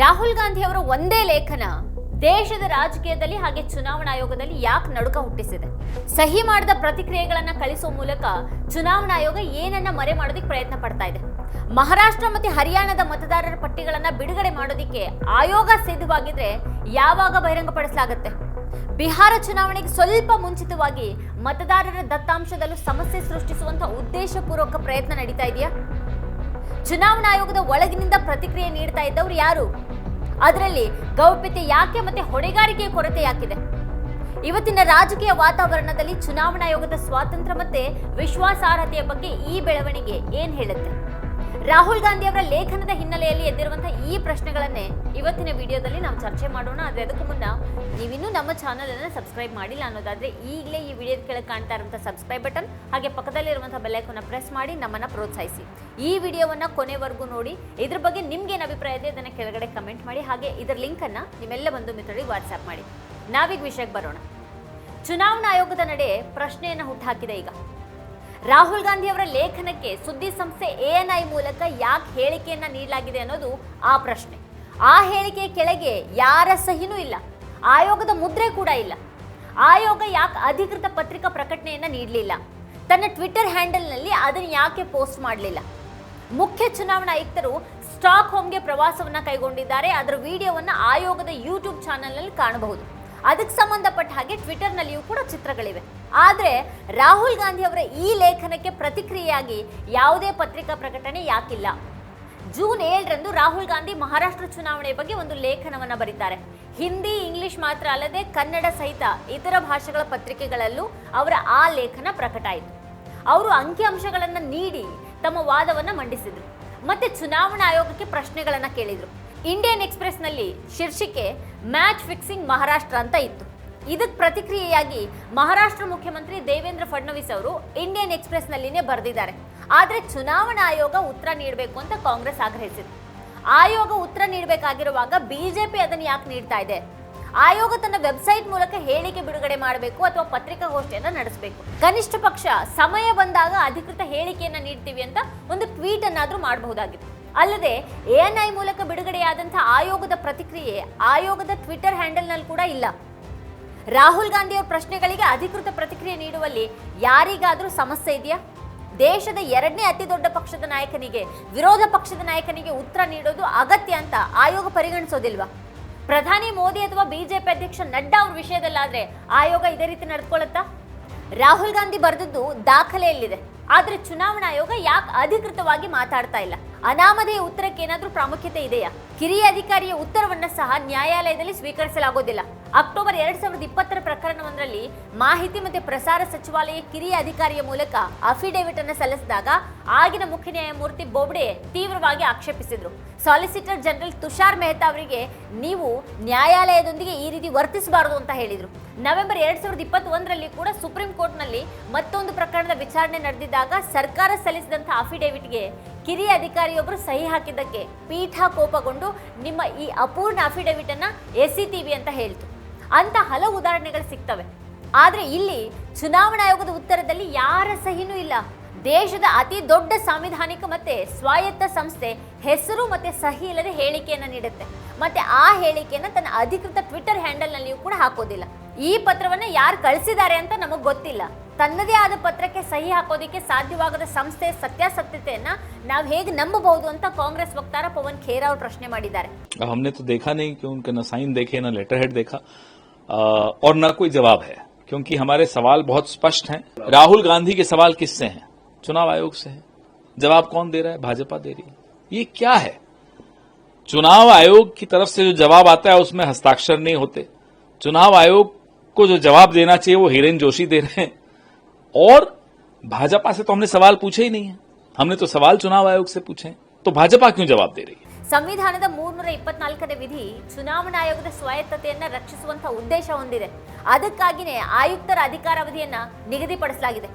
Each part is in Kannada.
ರಾಹುಲ್ ಗಾಂಧಿ ಅವರ ಒಂದೇ ಲೇಖನ, ದೇಶದ ರಾಜಕೀಯದಲ್ಲಿ ಹಾಗೆ ಚುನಾವಣಾ ಆಯೋಗದಲ್ಲಿ ಯಾಕೆ ನಡುಕ ಹುಟ್ಟಿಸಿದೆ? ಸಹಿ ಮಾಡಿದ ಪ್ರತಿಕ್ರಿಯೆಗಳನ್ನ ಕಳಿಸುವ ಮೂಲಕ ಚುನಾವಣಾ ಆಯೋಗ ಏನನ್ನ ಮರೆ ಮಾಡೋದಕ್ಕೆ ಪ್ರಯತ್ನ ಪಡ್ತಾ ಇದೆ. ಮಹಾರಾಷ್ಟ್ರ ಮತ್ತು ಹರಿಯಾಣದ ಮತದಾರರ ಪಟ್ಟಿಗಳನ್ನ ಬಿಡುಗಡೆ ಮಾಡೋದಿಕ್ಕೆ ಆಯೋಗ ಸಿದ್ಧವಾಗಿದ್ರೆ ಯಾವಾಗ ಬಹಿರಂಗಪಡಿಸಲಾಗುತ್ತೆ? ಬಿಹಾರ ಚುನಾವಣೆಗೆ ಸ್ವಲ್ಪ ಮುಂಚಿತವಾಗಿ ಮತದಾರರ ದತ್ತಾಂಶದಲ್ಲೂ ಸಮಸ್ಯೆ ಸೃಷ್ಟಿಸುವಂತ ಉದ್ದೇಶಪೂರ್ವಕ ಪ್ರಯತ್ನ ನಡೀತಾ ಇದೆಯಾ? ಚುನಾವಣಾ ಆಯೋಗದ ಒಳಗಿನಿಂದ ಪ್ರತಿಕ್ರಿಯೆ ನೀಡ್ತಾ ಇದ್ದವ್ರು ಯಾರು? ಅದರಲ್ಲಿ ಗೌಪ್ಯತೆ ಯಾಕೆ ಮತ್ತೆ ಹೊಣೆಗಾರಿಕೆಯ ಕೊರತೆ ಯಾಕಿದೆ? ಇವತ್ತಿನ ರಾಜಕೀಯ ವಾತಾವರಣದಲ್ಲಿ ಚುನಾವಣಾ ಆಯೋಗದ ಸ್ವಾತಂತ್ರ್ಯ ಮತ್ತೆ ವಿಶ್ವಾಸಾರ್ಹತೆಯ ಬಗ್ಗೆ ಈ ಬೆಳವಣಿಗೆ ಏನ್ ಹೇಳುತ್ತೆ? ರಾಹುಲ್ ಗಾಂಧಿ ಅವರ ಲೇಖನದ ಹಿನ್ನೆಲೆಯಲ್ಲಿ ಎದ್ದಿರುವಂತಹ ಈ ಪ್ರಶ್ನೆಗಳನ್ನೇ ಇವತ್ತಿನ ವಿಡಿಯೋದಲ್ಲಿ ನಾವು ಚರ್ಚೆ ಮಾಡೋಣ. ಆದ್ರೆ ಅದಕ್ಕೂ ಮುನ್ನ ನೀವಿನ್ನೂ ನಮ್ಮ ಚಾನಲ್ ಅನ್ನು ಸಬ್ಸ್ಕ್ರೈಬ್ ಮಾಡಿಲ್ಲ ಅನ್ನೋದಾದ್ರೆ ಈಗಲೇ ಈ ವಿಡಿಯೋದ ಕೆಳಗೆ ಕಾಣ್ತಾ ಇರುವಂತಹ ಸಬ್ಸ್ಕ್ರೈಬ್ ಬಟನ್ ಹಾಗೆ ಪಕ್ಕದಲ್ಲಿ ಪಕ್ಕದಲ್ಲಿರುವಂತಹ ಬೆಲ್ಲೈಕನ್ನ ಪ್ರೆಸ್ ಮಾಡಿ ನಮ್ಮನ್ನ ಪ್ರೋತ್ಸಾಹಿಸಿ. ಈ ವಿಡಿಯೋವನ್ನ ಕೊನೆವರೆಗೂ ನೋಡಿ. ಇದ್ರ ಬಗ್ಗೆ ನಿಮ್ಗೆ ಅಭಿಪ್ರಾಯ ಇದೆ ಅದನ್ನ ಕೆಳಗಡೆ ಕಮೆಂಟ್ ಮಾಡಿ. ಹಾಗೆ ಇದರ ಲಿಂಕ್ ಅನ್ನ ನಿಮ್ಮೆಲ್ಲ ಬಂಧು ಮಿತ್ರರಿಗೆ ವಾಟ್ಸ್ಆಪ್ ಮಾಡಿ. ನಾವೀಗ ವಿಷಯಕ್ಕೆ ಬರೋಣ. ಚುನಾವಣಾ ಆಯೋಗದ ನಡೆ ಪ್ರಶ್ನೆಯನ್ನು ಹುಟ್ಟುಹಾಕಿದೆ ಈಗ. ರಾಹುಲ್ ಗಾಂಧಿ ಅವರ ಲೇಖನಕ್ಕೆ ಸುದ್ದಿ ಸಂಸ್ಥೆ ಎಎನ್ಐ ಮೂಲಕ ಯಾಕೆ ಹೇಳಿಕೆಯನ್ನ ನೀಡಲಾಗಿದೆ ಅನ್ನೋದು ಆ ಪ್ರಶ್ನೆ. ಆ ಹೇಳಿಕೆ ಕೆಳಗೆ ಯಾರ ಸಹಿನೂ ಇಲ್ಲ. ಆಯೋಗದ ಮುದ್ರೆ ಕೂಡ ಇಲ್ಲ. ಆಯೋಗ ಯಾಕೆ ಅಧಿಕೃತ ಪತ್ರಿಕಾ ಪ್ರಕಟಣೆಯನ್ನ ನೀಡಲಿಲ್ಲ? ತನ್ನ ಟ್ವಿಟರ್ ಹ್ಯಾಂಡಲ್ನಲ್ಲಿ ಅದನ್ನು ಯಾಕೆ ಪೋಸ್ಟ್ ಮಾಡಲಿಲ್ಲ? ಮುಖ್ಯ ಚುನಾವಣಾ ಆಯುಕ್ತರು ಸ್ಟಾಕ್ ಹೋಮ್ಗೆ ಪ್ರವಾಸವನ್ನ ಕೈಗೊಂಡಿದ್ದಾರೆ. ಅದರ ವಿಡಿಯೋವನ್ನ ಆಯೋಗದ ಯೂಟ್ಯೂಬ್ ಚಾನೆಲ್ನಲ್ಲಿ ಕಾಣಬಹುದು. ಅದಕ್ಕೆ ಸಂಬಂಧಪಟ್ಟ ಹಾಗೆ ಟ್ವಿಟರ್ನಲ್ಲಿಯೂ ಕೂಡ ಚಿತ್ರಗಳಿವೆ. ಆದರೆ ರಾಹುಲ್ ಗಾಂಧಿ ಅವರ ಈ ಲೇಖನಕ್ಕೆ ಪ್ರತಿಕ್ರಿಯೆಯಾಗಿ ಯಾವುದೇ ಪತ್ರಿಕಾ ಪ್ರಕಟಣೆ ಯಾಕಿಲ್ಲ. ಜೂನ್ ಏಳರಂದು ರಾಹುಲ್ ಗಾಂಧಿ ಮಹಾರಾಷ್ಟ್ರ ಚುನಾವಣೆ ಬಗ್ಗೆ ಒಂದು ಲೇಖನವನ್ನು ಬರೀತಾರೆ. ಹಿಂದಿ, ಇಂಗ್ಲಿಷ್ ಮಾತ್ರ ಅಲ್ಲದೆ ಕನ್ನಡ ಸಹಿತ ಇತರ ಭಾಷೆಗಳ ಪತ್ರಿಕೆಗಳಲ್ಲೂ ಅವರ ಆ ಲೇಖನ ಪ್ರಕಟ ಆಯಿತು. ಅವರು ಅಂಕಿಅಂಶಗಳನ್ನು ನೀಡಿ ತಮ್ಮ ವಾದವನ್ನು ಮಂಡಿಸಿದರು. ಮತ್ತೆ ಚುನಾವಣಾ ಆಯೋಗಕ್ಕೆ ಪ್ರಶ್ನೆಗಳನ್ನು ಕೇಳಿದ್ರು. ಇಂಡಿಯನ್ ಎಕ್ಸ್ಪ್ರೆಸ್ನಲ್ಲಿ ಶೀರ್ಷಿಕೆ ಮ್ಯಾಚ್ ಫಿಕ್ಸಿಂಗ್ ಮಹಾರಾಷ್ಟ್ರ ಅಂತ ಇತ್ತು. ಇದಕ್ಕೆ ಪ್ರತಿಕ್ರಿಯೆಯಾಗಿ ಮಹಾರಾಷ್ಟ್ರ ಮುಖ್ಯಮಂತ್ರಿ ದೇವೇಂದ್ರ ಫಡ್ನವೀಸ್ ಅವರು ಇಂಡಿಯನ್ ಎಕ್ಸ್ಪ್ರೆಸ್ನಲ್ಲಿನೇ ಬರೆದಿದ್ದಾರೆ. ಆದರೆ ಚುನಾವಣಾ ಆಯೋಗ ಉತ್ತರ ನೀಡಬೇಕು ಅಂತ ಕಾಂಗ್ರೆಸ್ ಆಗ್ರಹಿಸಿದೆ ಆಯೋಗ ಉತ್ತರ ನೀಡಬೇಕಾಗಿರುವಾಗ ಬಿಜೆಪಿ ಅದನ್ನು ಯಾಕೆ ನೀಡ್ತಾ ಇದೆ? ಆಯೋಗ ತನ್ನ ವೆಬ್ಸೈಟ್ ಮೂಲಕ ಹೇಳಿಕೆ ಬಿಡುಗಡೆ ಮಾಡಬೇಕು ಅಥವಾ ಪತ್ರಿಕಾಗೋಷ್ಠಿಯನ್ನು ನಡೆಸಬೇಕು? ಕನಿಷ್ಠ ಪಕ್ಷ ಸಮಯ ಬಂದಾಗ ಅಧಿಕೃತ ಹೇಳಿಕೆಯನ್ನು ನೀಡ್ತೀವಿ ಅಂತ ಒಂದು ಟ್ವೀಟ್ ಅನ್ನಾದರೂ ಮಾಡಬಹುದಾಗಿತ್ತು. ಅಲ್ಲದೆ ಎಎನ್ಐ ಮೂಲಕ ಬಿಡುಗಡೆಯಾದಂತಹ ಆಯೋಗದ ಪ್ರತಿಕ್ರಿಯೆ ಆಯೋಗದ ಟ್ವಿಟರ್ ಹ್ಯಾಂಡಲ್ನಲ್ಲಿ ಕೂಡ ಇಲ್ಲ. ರಾಹುಲ್ ಗಾಂಧಿಯವರ ಪ್ರಶ್ನೆಗಳಿಗೆ ಅಧಿಕೃತ ಪ್ರತಿಕ್ರಿಯೆ ನೀಡುವಲ್ಲಿ ಯಾರಿಗಾದರೂ ಸಮಸ್ಯೆ ಇದೆಯಾ? ದೇಶದ ಎರಡನೇ ಅತಿ ದೊಡ್ಡ ಪಕ್ಷದ ನಾಯಕನಿಗೆ, ವಿರೋಧ ಪಕ್ಷದ ನಾಯಕನಿಗೆ ಉತ್ತರ ನೀಡೋದು ಅಗತ್ಯ ಅಂತ ಆಯೋಗ ಪರಿಗಣಿಸೋದಿಲ್ವಾ? ಪ್ರಧಾನಿ ಮೋದಿ ಅಥವಾ ಬಿಜೆಪಿ ಅಧ್ಯಕ್ಷ ನಡ್ಡಾ ಅವ್ರ ವಿಷಯದಲ್ಲಾದ್ರೆ ಆಯೋಗ ಇದೇ ರೀತಿ ನಡ್ಕೊಳ್ಳುತ್ತಾ ರಾಹುಲ್ ಗಾಂಧಿ ಬರೆದದ್ದು ದಾಖಲೆಯಲ್ಲಿದೆ. ಆದರೆ ಚುನಾವಣಾ ಆಯೋಗ ಯಾಕೆ ಅಧಿಕೃತವಾಗಿ ಮಾತಾಡ್ತಾ ಇಲ್ಲ? ಅನಾಮಧೇಯ ಉತ್ತರಕ್ಕೆ ಏನಾದ್ರೂ ಪ್ರಾಮುಖ್ಯತೆ ಇದೆಯಾ? ಕಿರಿಯ ಅಧಿಕಾರಿಯ ಉತ್ತರವನ್ನು ಸಹ ನ್ಯಾಯಾಲಯದಲ್ಲಿ ಸ್ವೀಕರಿಸಲಾಗೋದಿಲ್ಲ. ಅಕ್ಟೋಬರ್ ಎರಡ್ ಸಾವಿರದ ಇಪ್ಪತ್ತರ ಪ್ರಕರಣವೊಂದರಲ್ಲಿ ಮಾಹಿತಿ ಮತ್ತು ಪ್ರಸಾರ ಸಚಿವಾಲಯ ಕಿರಿಯ ಅಧಿಕಾರಿಯ ಮೂಲಕ ಅಫಿಡೇವಿಟ್ ಅನ್ನು ಸಲ್ಲಿಸಿದಾಗ ಆಗಿನ ಮುಖ್ಯ ನ್ಯಾಯಮೂರ್ತಿ ಬೋಬ್ಡೆ ತೀವ್ರವಾಗಿ ಆಕ್ಷೇಪಿಸಿದ್ರು. ಸಾಲಿಸಿಟರ್ ಜನರಲ್ ತುಷಾರ್ ಮೆಹ್ತಾ ಅವರಿಗೆ ನೀವು ನ್ಯಾಯಾಲಯದೊಂದಿಗೆ ಈ ರೀತಿ ವರ್ತಿಸಬಾರದು ಅಂತ ಹೇಳಿದ್ರು. ನವೆಂಬರ್ ಎರಡ್ ಸಾವಿರದ ಇಪ್ಪತ್ತೊಂದರಲ್ಲಿ ಕೂಡ ಸುಪ್ರೀಂ ಕೋರ್ಟ್ನಲ್ಲಿ ಮತ್ತೊಂದು ಪ್ರಕರಣದ ವಿಚಾರಣೆ ನಡೆದಿದ್ದಾಗ ಸರ್ಕಾರ ಸಲ್ಲಿಸಿದಂಥ ಅಫಿಡೇವಿಟ್ಗೆ ಕಿರಿಯ ಅಧಿಕಾರಿಯೊಬ್ಬರು ಸಹಿ ಹಾಕಿದ್ದಕ್ಕೆ ಪೀಠ ಕೋಪಗೊಂಡು ನಿಮ್ಮ ಈ ಅಪೂರ್ಣ ಅಫಿಡವಿಟ್ ಅನ್ನ ಎಸಿತೀವಿ ಅಂತ ಹೇಳ್ತು. ಅಂತ ಹಲವು ಉದಾಹರಣೆಗಳು ಸಿಗ್ತವೆ. ಆದ್ರೆ ಇಲ್ಲಿ ಚುನಾವಣಾ ಆಯೋಗದ ಉತ್ತರದಲ್ಲಿ ಯಾರ ಸಹಿನೂ ಇಲ್ಲ. ದೇಶದ ಅತಿ ದೊಡ್ಡ ಸಾಂವಿಧಾನಿಕ ಮತ್ತೆ ಸ್ವಾಯತ್ತ ಸಂಸ್ಥೆ ಹೆಸರು ಮತ್ತೆ ಸಹಿ ಇಲ್ಲದೆ ಹೇಳಿಕೆಯನ್ನ ನೀಡುತ್ತೆ. ಮತ್ತೆ ಆ ಹೇಳಿಕೆಯನ್ನ ತನ್ನ ಅಧಿಕೃತ ಟ್ವಿಟರ್ ಹ್ಯಾಂಡಲ್ ನಲ್ಲಿಯೂ ಕೂಡ ಹಾಕೋದಿಲ್ಲ. ಈ ಪತ್ರವನ್ನ ಯಾರು ಕಳಿಸಿದ್ದಾರೆ ಅಂತ ನಮಗ್ ಗೊತ್ತಿಲ್ಲ ತನ್ನದೇ ಆದ ಪತ್ರಕ್ಕೆ ಸಹಿ ಹಾಕೋದಿಕ್ಕೆ ಸಾಧ್ಯವಾಗದ ಸಂಸ್ಥೆಯ ಸತ್ಯಾಸತ್ಯತೆಯನ್ನ ನಾವು ಹೇಗೆ ನಂಬಬಹುದು ಅಂತ ಕಾಂಗ್ರೆಸ್ ವಕ್ತಾರ ಪವನ್ ಖೇರಾ ಅವರು ಪ್ರಶ್ನೆ ಮಾಡಿದ್ದಾರೆ अब हमने तो देखा नहीं कि उनके न साइन देखे न लेटर हेड देखा अ, और न कोई जवाब है क्योंकि हमारे सवाल बहुत स्पष्ट हैं राहुल गांधी के सवाल किससे हैं चुनाव आयोग से है जवाब कौन दे रहा है भाजपा दे रही है ये क्या है चुनाव आयोग की तरफ से जो जवाब आता है उसमें हस्ताक्षर नहीं होते चुनाव आयोग को जो जवाब देना चाहिए वो हिरेन जोशी दे रहे हैं और भाजपा से तो हमने सवाल पूछे ही नहीं है हमने तो सवाल चुनाव आयोग से पूछे हैं तो भाजपा क्यों जवाब दे रही है ಸಂವಿಧಾನದ ಮೂರ್ನೂರ ಇಪ್ಪತ್ನಾಲ್ಕನೇ ವಿಧಿ ಚುನಾವಣಾ ಆಯೋಗದ ಸ್ವಾಯತ್ತತೆಯನ್ನ ರಕ್ಷಿಸುವಂತಹ ಉದ್ದೇಶ ಹೊಂದಿದೆ ಅದಕ್ಕಾಗಿಯೇ ಆಯುಕ್ತರ ಅಧಿಕಾರಾವಧಿಯನ್ನ ನಿಗದಿಪಡಿಸಲಾಗಿದೆ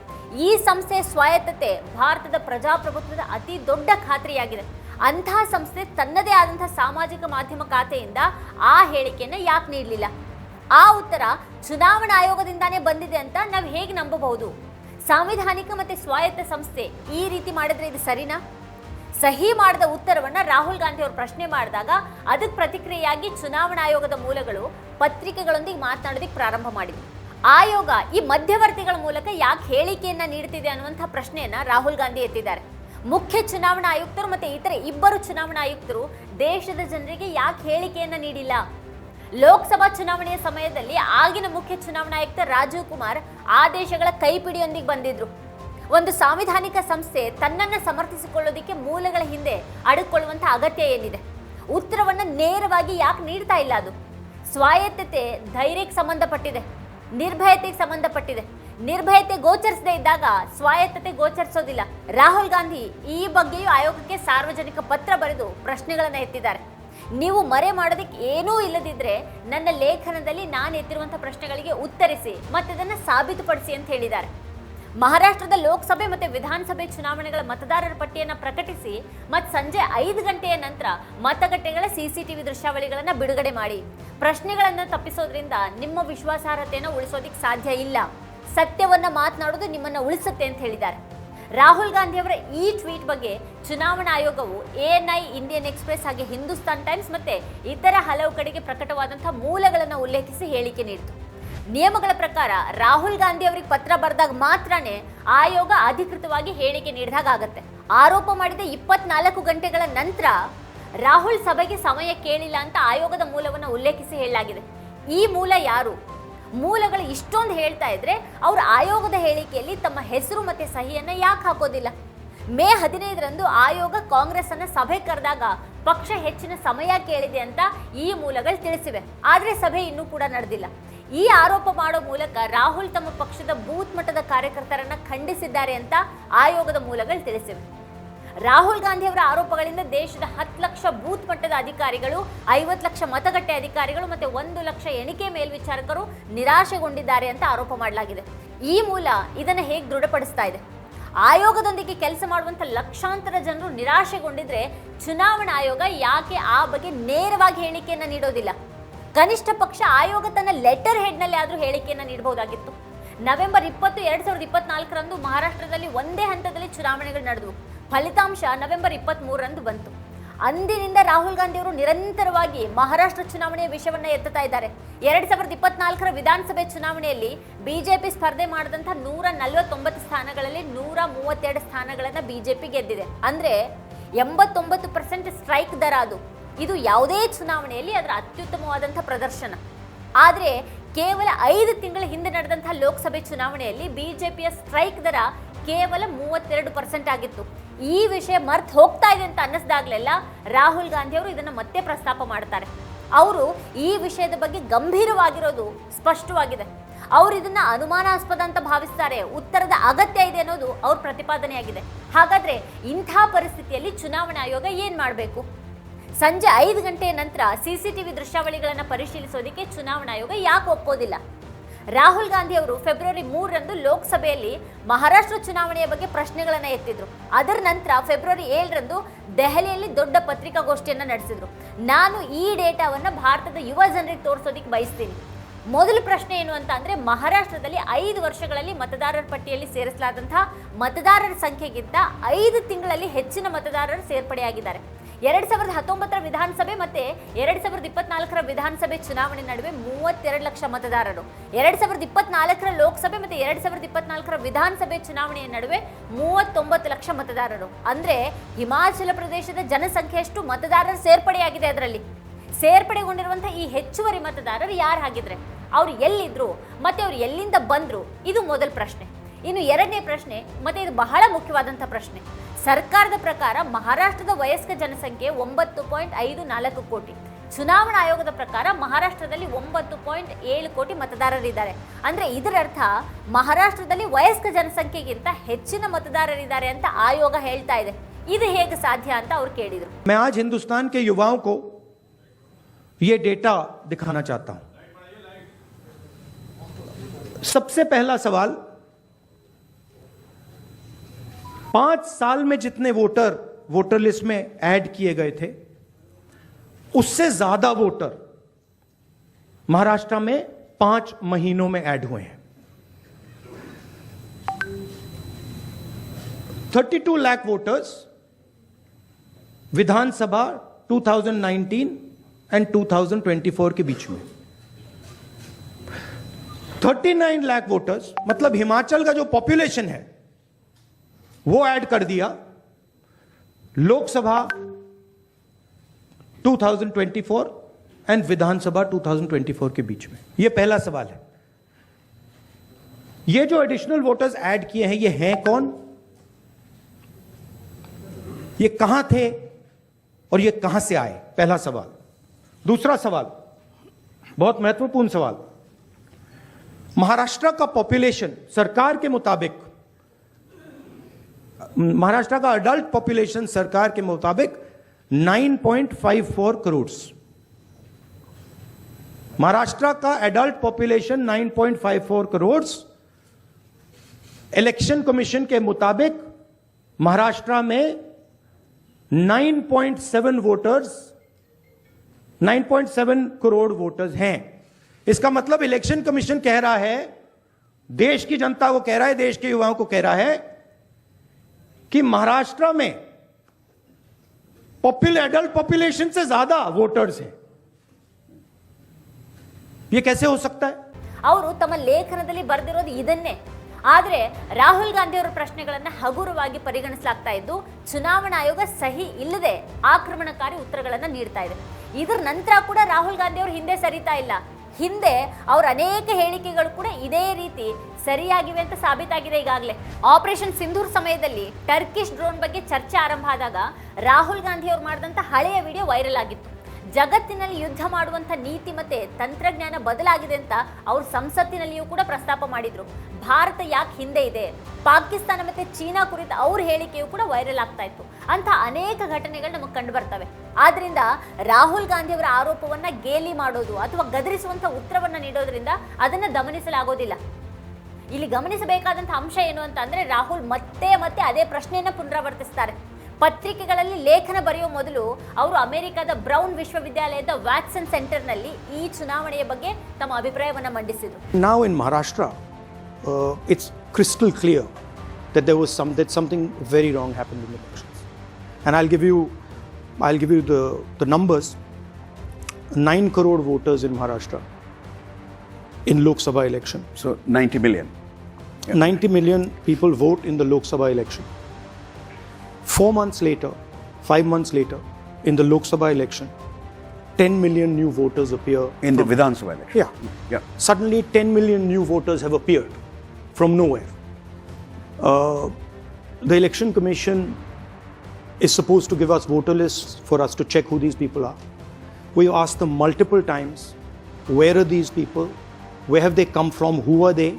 ಈ ಸಂಸ್ಥೆಯ ಸ್ವಾಯತ್ತತೆ ಭಾರತದ ಪ್ರಜಾಪ್ರಭುತ್ವದ ಅತಿ ದೊಡ್ಡ ಖಾತ್ರಿಯಾಗಿದೆ ಅಂತಹ ಸಂಸ್ಥೆ ತನ್ನದೇ ಆದಂತಹ ಸಾಮಾಜಿಕ ಮಾಧ್ಯಮ ಖಾತೆಯಿಂದ ಆ ಹೇಳಿಕೆಯನ್ನ ಯಾಕೆ ನೀಡಲಿಲ್ಲ ಆ ಉತ್ತರ ಚುನಾವಣಾ ಆಯೋಗದಿಂದಾನೇ ಬಂದಿದೆ ಅಂತ ನಾವು ಹೇಗೆ ನಂಬಬಹುದು? ಸಾಂವಿಧಾನಿಕ ಮತ್ತೆ ಸ್ವಾಯತ್ತ ಸಂಸ್ಥೆ ಈ ರೀತಿ ಮಾಡಿದ್ರೆ ಇದು ಸರಿನಾ? ಸಹಿ ಮಾಡಿದ ಉತ್ತರವನ್ನು ರಾಹುಲ್ ಗಾಂಧಿ ಅವರು ಪ್ರಶ್ನೆ ಮಾಡಿದಾಗ ಅದಕ್ಕೆ ಪ್ರತಿಕ್ರಿಯೆಯಾಗಿ ಚುನಾವಣಾ ಆಯೋಗದ ಮೂಲಗಳು ಪತ್ರಿಕೆಗಳೊಂದಿಗೆ ಮಾತನಾಡೋದಕ್ಕೆ ಪ್ರಾರಂಭ ಮಾಡಿದ್ವು. ಆಯೋಗ ಈ ಮಧ್ಯವರ್ತಿಗಳ ಮೂಲಕ ಯಾಕೆ ಹೇಳಿಕೆಯನ್ನು ನೀಡ್ತಿದೆ ಅನ್ನುವಂಥ ಪ್ರಶ್ನೆಯನ್ನ ರಾಹುಲ್ ಗಾಂಧಿ ಎತ್ತಿದ್ದಾರೆ. ಮುಖ್ಯ ಚುನಾವಣಾ ಆಯುಕ್ತರು ಮತ್ತು ಇತರೆ ಇಬ್ಬರು ಚುನಾವಣಾ ಆಯುಕ್ತರು ದೇಶದ ಜನರಿಗೆ ಯಾಕೆ ಹೇಳಿಕೆಯನ್ನು ನೀಡಿಲ್ಲ? ಲೋಕಸಭಾ ಚುನಾವಣೆಯ ಸಮಯದಲ್ಲಿ ಆಗಿನ ಮುಖ್ಯ ಚುನಾವಣಾ ಆಯುಕ್ತ ರಾಜೀವ್ ಕುಮಾರ್ ಆದೇಶಗಳ ಕೈಪಿಡಿಯೊಂದಿಗೆ ಬಂದಿದ್ರು. ಒಂದು ಸಾಂವಿಧಾನಿಕ ಸಂಸ್ಥೆ ತನ್ನನ್ನು ಸಮರ್ಥಿಸಿಕೊಳ್ಳೋದಿಕ್ಕೆ ಮೂಲಗಳ ಹಿಂದೆ ಅಡಕೊಳ್ಳುವಂತ ಅಗತ್ಯ ಏನಿದೆ? ಉತ್ತರವನ್ನು ನೇರವಾಗಿ ಯಾಕೆ ನೀಡ್ತಾ ಇಲ್ಲ ಅದು? ಸ್ವಾಯತ್ತತೆ ಧೈರ್ಯಕ್ಕೆ ಸಂಬಂಧಪಟ್ಟಿದೆ, ನಿರ್ಭಯತೆಗೆ ಸಂಬಂಧಪಟ್ಟಿದೆ. ನಿರ್ಭಯತೆ ಗೋಚರಿಸದೇ ಇದ್ದಾಗ ಸ್ವಾಯತ್ತತೆ ಗೋಚರಿಸೋದಿಲ್ಲ. ರಾಹುಲ್ ಗಾಂಧಿ ಈ ಬಗ್ಗೆಯೂ ಆಯೋಗಕ್ಕೆ ಸಾರ್ವಜನಿಕ ಪತ್ರ ಬರೆದು ಪ್ರಶ್ನೆಗಳನ್ನು ಎತ್ತಿದ್ದಾರೆ. ನೀವು ಮರೆ ಮಾಡೋದಕ್ಕೆ ಏನೂ ಇಲ್ಲದಿದ್ರೆ ನನ್ನ ಲೇಖನದಲ್ಲಿ ನಾನು ಎತ್ತಿರುವಂಥ ಪ್ರಶ್ನೆಗಳಿಗೆ ಉತ್ತರಿಸಿ ಮತ್ತದನ್ನ ಸಾಬೀತುಪಡಿಸಿ ಅಂತ ಹೇಳಿದ್ದಾರೆ. ಮಹಾರಾಷ್ಟ್ರದ ಲೋಕಸಭೆ ಮತ್ತೆ ವಿಧಾನಸಭೆ ಚುನಾವಣೆಗಳ ಮತದಾರರ ಪಟ್ಟಿಯನ್ನು ಪ್ರಕಟಿಸಿ ಮತ್ತು ಸಂಜೆ ಐದು ಗಂಟೆಯ ನಂತರ ಮತಗಟ್ಟೆಗಳ ಸಿಸಿಟಿವಿ ದೃಶ್ಯಾವಳಿಗಳನ್ನು ಬಿಡುಗಡೆ ಮಾಡಿ. ಪ್ರಶ್ನೆಗಳನ್ನು ತಪ್ಪಿಸೋದ್ರಿಂದ ನಿಮ್ಮ ವಿಶ್ವಾಸಾರ್ಹತೆಯನ್ನು ಉಳಿಸೋದಕ್ಕೆ ಸಾಧ್ಯ ಇಲ್ಲ. ಸತ್ಯವನ್ನ ಮಾತನಾಡೋದು ನಿಮ್ಮನ್ನ ಉಳಿಸುತ್ತೆ ಅಂತ ಹೇಳಿದ್ದಾರೆ. ರಾಹುಲ್ ಗಾಂಧಿ ಅವರ ಈ ಟ್ವೀಟ್ ಬಗ್ಗೆ ಚುನಾವಣಾ ಆಯೋಗವು ಎಎನ್ಐ ಇಂಡಿಯನ್ ಎಕ್ಸ್ಪ್ರೆಸ್ ಹಾಗೆ ಹಿಂದೂಸ್ತಾನ್ ಟೈಮ್ಸ್ ಮತ್ತೆ ಇತರ ಹಲವು ಕಡೆಗೆ ಪ್ರಕಟವಾದಂತಹ ಮೂಲಗಳನ್ನು ಉಲ್ಲೇಖಿಸಿ ಹೇಳಿಕೆ ನೀಡಿತು. ನಿಯಮಗಳ ಪ್ರಕಾರ ರಾಹುಲ್ ಗಾಂಧಿ ಅವರಿಗೆ ಪತ್ರ ಬರೆದಾಗ ಮಾತ್ರನೇ ಆಯೋಗ ಅಧಿಕೃತವಾಗಿ ಹೇಳಿಕೆ ನೀಡಿದಾಗ ಆಗತ್ತೆ. ಆರೋಪ ಮಾಡಿದ ಇಪ್ಪತ್ನಾಲ್ಕು ಗಂಟೆಗಳ ನಂತರ ರಾಹುಲ್ ಸಭೆಗೆ ಸಮಯ ಕೇಳಿಲ್ಲ ಅಂತ ಆಯೋಗದ ಮೂಲವನ್ನು ಉಲ್ಲೇಖಿಸಿ ಹೇಳಲಾಗಿದೆ. ಈ ಮೂಲ ಯಾರು? ಮೂಲಗಳು ಇಷ್ಟೊಂದು ಹೇಳ್ತಾ ಇದ್ರೆ ಅವ್ರ ಆಯೋಗದ ಹೇಳಿಕೆಯಲ್ಲಿ ತಮ್ಮ ಹೆಸರು ಮತ್ತೆ ಸಹಿಯನ್ನ ಯಾಕೆ ಹಾಕೋದಿಲ್ಲ? ಮೇ ಹದಿನೈದರಂದು ಆಯೋಗ ಕಾಂಗ್ರೆಸ್ ಅನ್ನ ಸಭೆ ಕರೆದಾಗ ಪಕ್ಷ ಹೆಚ್ಚಿನ ಸಮಯ ಕೇಳಿದೆ ಅಂತ ಈ ಮೂಲಗಳು ತಿಳಿಸಿವೆ. ಆದರೆ ಸಭೆ ಇನ್ನೂ ಕೂಡ ನಡೆದಿಲ್ಲ. ಈ ಆರೋಪ ಮಾಡೋ ಮೂಲಕ ರಾಹುಲ್ ತಮ್ಮ ಪಕ್ಷದ ಬೂತ್ ಮಟ್ಟದ ಕಾರ್ಯಕರ್ತರನ್ನ ಖಂಡಿಸಿದ್ದಾರೆ ಅಂತ ಆಯೋಗದ ಮೂಲಗಳು ತಿಳಿಸಿವೆ. ರಾಹುಲ್ ಗಾಂಧಿ ಅವರ ಆರೋಪಗಳಿಂದ ದೇಶದ ಹತ್ತು ಲಕ್ಷ ಬೂತ್ ಮಟ್ಟದ ಅಧಿಕಾರಿಗಳು, ಐವತ್ತು ಲಕ್ಷ ಮತಗಟ್ಟೆ ಅಧಿಕಾರಿಗಳು ಮತ್ತೆ ಒಂದು ಲಕ್ಷ ಎಣಿಕೆ ಮೇಲ್ವಿಚಾರಕರು ನಿರಾಶೆಗೊಂಡಿದ್ದಾರೆ ಅಂತ ಆರೋಪ ಮಾಡಲಾಗಿದೆ. ಈ ಮೂಲ ಇದನ್ನು ಹೇಗೆ ದೃಢಪಡಿಸ್ತಾ ಇದೆ? ಆಯೋಗದೊಂದಿಗೆ ಕೆಲಸ ಮಾಡುವಂಥ ಲಕ್ಷಾಂತರ ಜನರು ನಿರಾಶೆಗೊಂಡಿದ್ರೆ ಚುನಾವಣಾ ಆಯೋಗ ಯಾಕೆ ಆ ಬಗ್ಗೆ ನೇರವಾಗಿ ಹೇಳಿಕೆಯನ್ನು ನೀಡೋದಿಲ್ಲ? ಕನಿಷ್ಠ ಪಕ್ಷ ಆಯೋಗ ತನ್ನ ಲೆಟರ್ ಹೆಡ್ನಲ್ಲಿ ಆದರೂ ಹೇಳಿಕೆಯನ್ನು ನೀಡಬಹುದಾಗಿತ್ತು ನವೆಂಬರ್ ಇಪ್ಪತ್ತು, ಎರಡು ಸಾವಿರದ ಇಪ್ಪತ್ನಾಲ್ಕರಂದು ಮಹಾರಾಷ್ಟ್ರದಲ್ಲಿ ಒಂದೇ ಹಂತದಲ್ಲಿ ಚುನಾವಣೆಗಳು ನಡೆದವು. ಫಲಿತಾಂಶ ನವೆಂಬರ್ ಇಪ್ಪತ್ತ್ ಮೂರರಂದು ಬಂತು. ಅಂದಿನಿಂದ ರಾಹುಲ್ ಗಾಂಧಿ ಅವರು ನಿರಂತರವಾಗಿ ಮಹಾರಾಷ್ಟ್ರ ಚುನಾವಣೆಯ ವಿಷಯವನ್ನು ಎತ್ತುತ್ತಾ ಇದ್ದಾರೆ. ಎರಡ್ ಸಾವಿರದ ಇಪ್ಪತ್ನಾಲ್ಕರ ವಿಧಾನಸಭೆ ಚುನಾವಣೆಯಲ್ಲಿ ಬಿಜೆಪಿ ಸ್ಪರ್ಧೆ ಮಾಡಿದಂಥ ನೂರ ನಲವತ್ತೊಂಬತ್ತು ಸ್ಥಾನಗಳಲ್ಲಿ ನೂರ ಮೂವತ್ತೆರಡು ಸ್ಥಾನಗಳನ್ನ ಬಿಜೆಪಿ ಗೆದ್ದಿದೆ. ಅಂದ್ರೆ ಎಂಬತ್ತೊಂಬತ್ತು ಪರ್ಸೆಂಟ್ ಸ್ಟ್ರೈಕ್ ದರ ಅದು. ಇದು ಯಾವುದೇ ಚುನಾವಣೆಯಲ್ಲಿ ಅದರ ಅತ್ಯುತ್ತಮವಾದಂಥ ಪ್ರದರ್ಶನ. ಆದರೆ ಕೇವಲ ಐದು ತಿಂಗಳ ಹಿಂದೆ ನಡೆದಂತಹ ಲೋಕಸಭೆ ಚುನಾವಣೆಯಲ್ಲಿ ಬಿಜೆಪಿಯ ಸ್ಟ್ರೈಕ್ ದರ ಕೇವಲ ಮೂವತ್ತೆರಡು ಪರ್ಸೆಂಟ್ ಆಗಿತ್ತು. ಈ ವಿಷಯ ಮರ್ತು ಹೋಗ್ತಾ ಇದೆ ಅಂತ ಅನ್ನಿಸ್ದಾಗ್ಲೆಲ್ಲ ರಾಹುಲ್ ಗಾಂಧಿ ಅವರು ಇದನ್ನು ಮತ್ತೆ ಪ್ರಸ್ತಾಪ ಮಾಡ್ತಾರೆ. ಅವರು ಈ ವಿಷಯದ ಬಗ್ಗೆ ಗಂಭೀರವಾಗಿರೋದು ಸ್ಪಷ್ಟವಾಗಿದೆ. ಅವರು ಇದನ್ನ ಅನುಮಾನಾಸ್ಪದ ಅಂತ ಭಾವಿಸ್ತಾರೆ. ಉತ್ತರದ ಅಗತ್ಯ ಇದೆ ಅನ್ನೋದು ಅವ್ರ ಪ್ರತಿಪಾದನೆಯಾಗಿದೆ. ಹಾಗಾದ್ರೆ ಇಂಥ ಪರಿಸ್ಥಿತಿಯಲ್ಲಿ ಚುನಾವಣಾ ಆಯೋಗ ಏನ್ ಮಾಡಬೇಕು? ಸಂಜೆ ಐದು ಗಂಟೆಯ ನಂತರ ಸಿಸಿಟಿವಿ ದೃಶ್ಯಾವಳಿಗಳನ್ನು ಪರಿಶೀಲಿಸೋದಕ್ಕೆ ಚುನಾವಣಾ ಆಯೋಗ ಯಾಕೆ ಒಪ್ಪೋದಿಲ್ಲ ರಾಹುಲ್ ಗಾಂಧಿ ಅವರು ಫೆಬ್ರವರಿ ಮೂರರಂದು ಲೋಕಸಭೆಯಲ್ಲಿ ಮಹಾರಾಷ್ಟ್ರ ಚುನಾವಣೆಯ ಬಗ್ಗೆ ಪ್ರಶ್ನೆಗಳನ್ನು ಎತ್ತಿದ್ರು. ಅದರ ನಂತರ ಫೆಬ್ರವರಿ ಏಳರಂದು ದೆಹಲಿಯಲ್ಲಿ ದೊಡ್ಡ ಪತ್ರಿಕಾಗೋಷ್ಠಿಯನ್ನು ನಡೆಸಿದ್ರು. ನಾನು ಈ ಡೇಟಾವನ್ನು ಭಾರತದ ಯುವ ಜನರಿಗೆ ತೋರಿಸೋದಕ್ಕೆ ಬಯಸ್ತೀನಿ. ಮೊದಲ ಪ್ರಶ್ನೆ ಏನು ಅಂತ ಅಂದರೆ ಮಹಾರಾಷ್ಟ್ರದಲ್ಲಿ ಐದು ವರ್ಷಗಳಲ್ಲಿ ಮತದಾರರ ಪಟ್ಟಿಯಲ್ಲಿ ಸೇರಿಸಲಾದಂತಹ ಮತದಾರರ ಸಂಖ್ಯೆಗಿಂತ ಐದು ತಿಂಗಳಲ್ಲಿ ಹೆಚ್ಚಿನ ಮತದಾರರು ಸೇರ್ಪಡೆಯಾಗಿದ್ದಾರೆ. ಎರಡ್ ಸಾವಿರದ ಹತ್ತೊಂಬತ್ತರ ವಿಧಾನಸಭೆ ಮತ್ತೆ ಎರಡ್ ಸಾವಿರದ ಇಪ್ಪತ್ನಾಲ್ಕರ ವಿಧಾನಸಭೆ ಚುನಾವಣೆ ನಡುವೆ ಮೂವತ್ತೆರಡು ಲಕ್ಷ ಮತದಾರರು. ಎರಡ್ ಸಾವಿರದ ಇಪ್ಪತ್ನಾಲ್ಕರ ಲೋಕಸಭೆ ಮತ್ತೆ ಎರಡ್ ಸಾವಿರದ ಇಪ್ಪತ್ನಾಲ್ಕರ ವಿಧಾನಸಭೆ ಚುನಾವಣೆಯ ನಡುವೆ ಮೂವತ್ತೊಂಬತ್ತು ಲಕ್ಷ ಮತದಾರರು. ಅಂದ್ರೆ ಹಿಮಾಚಲ ಪ್ರದೇಶದ ಜನಸಂಖ್ಯೆಯಷ್ಟು ಮತದಾರರು ಸೇರ್ಪಡೆಯಾಗಿದೆ ಅದರಲ್ಲಿ? ಸೇರ್ಪಡೆಗೊಂಡಿರುವಂತಹ ಈ ಹೆಚ್ಚುವರಿ ಮತದಾರರು ಯಾರು ಹಾಗಿದ್ರೆ? ಅವ್ರು ಎಲ್ಲಿದ್ರು ಮತ್ತೆ ಅವ್ರು ಎಲ್ಲಿಂದ ಬಂದ್ರು? ಇದು ಮೊದಲ ಪ್ರಶ್ನೆ. ಇನ್ನು ಎರಡನೇ ಪ್ರಶ್ನೆ ಮತ್ತೆ ಇದು ಬಹಳ ಮುಖ್ಯವಾದಂತಹ ಪ್ರಶ್ನೆ ಸರ್ಕಾರದ ಪ್ರಕಾರ ಮಹಾರಾಷ್ಟ್ರದ ವಯಸ್ಕ ಜನಸಂಖ್ಯೆ ಒಂಬತ್ತು ಪಾಯಿಂಟ್ ಐದು ನಾಲ್ಕು ಕೋಟಿ ಚುನಾವಣಾ ಆಯೋಗದ ಪ್ರಕಾರ ಮಹಾರಾಷ್ಟ್ರದಲ್ಲಿ ಒಂಬತ್ತು ಪಾಯಿಂಟ್ ಏಳು ಕೋಟಿ ಮತದಾರರಿದ್ದಾರೆ ಅಂದ್ರೆ ಇದರರ್ಥ ಮಹಾರಾಷ್ಟ್ರದಲ್ಲಿ ವಯಸ್ಕ ಜನಸಂಖ್ಯೆಗಿಂತ ಹೆಚ್ಚಿನ ಮತದಾರರಿದ್ದಾರೆ ಅಂತ ಆಯೋಗ ಹೇಳ್ತಾ ಇದೆ ಇದು ಹೇಗೆ ಸಾಧ್ಯ ಅಂತ ಅವ್ರು ಕೇಳಿದ್ರು मैं आज हिंदुस्तान के युवाओं को ये डेटा दिखाना चाहता हूं सबसे पहला सवाल पाँच साल में जितने वोटर वोटर लिस्ट में ऐड किए गए थे, उससे ज़्यादा वोटर महाराष्ट्र में पाँच महीनों में ऐड हुए हैं। 32 लाख वोटर्स विधानसभा 2019 एंड 2024 के बीच में। 39 लाख वोटर्स मतलब हिमाचल का जो पॉपुलेशन है वो ऐड कर दिया। लोकसभा 2024 एंड विधानसभा 2024 के बीच में। यह पहला सवाल है। ये जो एडिशनल वोटर्स ऐड किए हैं, ये हैं कौन? ये कहाँ थे और ये कहाँ से आए? पहला सवाल। दूसरा सवाल, बहुत महत्वपूर्ण सवाल। महाराष्ट्र का पॉपुलेशन सरकार के मुताबिक महाराष्ट्र का अडल्ट पॉपुलेशन सरकार के मुताबिक 9.54 करोड़ महाराष्ट्र का adult population 9.54 crore election commission के मुताबिक महाराष्ट्र में 9.7 वोटर्स 9.7 करोड़ वोटर्स हैं. इसका मतलब इलेक्शन कमीशन कह रहा है, देश की जनता को कह रहा है, देश के युवाओं को कह रहा है कि महाराष्ट्र में पॉपुलर एडल्ट पॉपुलेशन से ज्यादा वोटर्स हैं ये कैसे हो सकता है ಅವರು ತಮ್ಮ ಲೇಖನದಲ್ಲಿ ಬರೆದಿರೋದು ಇದನ್ನೇ ಆದ್ರೆ ರಾಹುಲ್ ಗಾಂಧಿ ಅವರ ಪ್ರಶ್ನೆಗಳನ್ನ ಹಗುರವಾಗಿ ಪರಿಗಣಿಸಲಾಗ್ತಾ ಇದ್ದು ಚುನಾವಣಾ ಆಯೋಗ ಸಹಿ ಇಲ್ಲದೆ ಆಕ್ರಮಣಕಾರಿ ಉತ್ತರಗಳನ್ನ ನೀಡ್ತಾ ಇದೆ ಇದರ ನಂತರ ಕೂಡ ರಾಹುಲ್ ಗಾಂಧಿ ಅವರು ಹಿಂದೆ ಸರಿತಾ ಇಲ್ಲ ಹಿಂದೆ ಅವರ ಅನೇಕ ಹೇಳಿಕೆಗಳು ಕೂಡ ಇದೇ ರೀತಿ ಸರಿಯಾಗಿವೆ ಅಂತ ಸಾಬೀತಾಗಿದೆ ಈಗಾಗಲೇ. ಆಪರೇಷನ್ ಸಿಂಧೂರ್ ಸಮಯದಲ್ಲಿ ಟರ್ಕಿಶ್ ಡ್ರೋನ್ ಬಗ್ಗೆ ಚರ್ಚೆ ಆರಂಭ ಆದಾಗ ರಾಹುಲ್ ಗಾಂಧಿ ಅವರು ಮಾಡಿದಂಥ ಹಳೆಯ ವಿಡಿಯೋ ವೈರಲ್ ಆಗಿತ್ತು. ಜಗತ್ತಿನಲ್ಲಿ ಯುದ್ಧ ಮಾಡುವಂತ ನೀತಿ ಮತ್ತೆ ತಂತ್ರಜ್ಞಾನ ಬದಲಾಗಿದೆ ಅಂತ ಅವ್ರು ಸಂಸತ್ತಿನಲ್ಲಿಯೂ ಕೂಡ ಪ್ರಸ್ತಾಪ ಮಾಡಿದ್ರು. ಭಾರತ ಯಾಕೆ ಹಿಂದೆ ಇದೆ? ಪಾಕಿಸ್ತಾನ ಮತ್ತೆ ಚೀನಾ ಕುರಿತ ಅವ್ರ ಹೇಳಿಕೆಯೂ ಕೂಡ ವೈರಲ್ ಆಗ್ತಾ ಇತ್ತು. ಅಂತ ಅನೇಕ ಘಟನೆಗಳು ನಮಗೆ ಕಂಡು ಬರ್ತವೆ. ಆದ್ರಿಂದ ರಾಹುಲ್ ಗಾಂಧಿ ಅವರ ಆರೋಪವನ್ನ ಗೇಲಿ ಮಾಡೋದು ಅಥವಾ ಗದರಿಸುವಂತ ಉತ್ತರವನ್ನ ನೀಡೋದ್ರಿಂದ ಅದನ್ನ ಗಮನಿಸಲಾಗೋದಿಲ್ಲ ಇಲ್ಲಿ ಗಮನಿಸಬೇಕಾದಂಥ ಅಂಶ ಏನು ಅಂತ ಅಂದ್ರೆ ರಾಹುಲ್ ಮತ್ತೆ ಮತ್ತೆ ಅದೇ ಪ್ರಶ್ನೆಯನ್ನ ಪುನರಾವರ್ತಿಸ್ತಾರೆ. ಪತ್ರಿಕೆಗಳಲ್ಲಿ ಲೇಖನ ಬರೆಯುವ ಮೊದಲು ಅವರು ಅಮೆರಿಕದ ಬ್ರೌನ್ ವಿಶ್ವವಿದ್ಯಾಲಯದ ವ್ಯಾಕ್ಸಿನ್ ಸೆಂಟರ್ನಲ್ಲಿ ಈ ಚುನಾವಣೆಯ ಬಗ್ಗೆ ತಮ್ಮ ಅಭಿಪ್ರಾಯವನ್ನು ಮಂಡಿಸಿದರು ನಾವು in Maharashtra it's crystal clear that that was some that something very wrong happen in in the elections, give you give you, I'll give you the the numbers. Nine crore voters in Maharashtra in Lok Sabha election. So 90 million. 90 million people vote in Four months later, five months later, in the Lok Sabha election, 10 million new voters appear In the Vidhan Sabha election. Yeah. Yeah. Suddenly, 10 million new voters have appeared from nowhere. Uh, the Election Commission is supposed to give us voter lists for us to check who these people are. We asked them multiple times where are these people? Where have they come from? Who are they?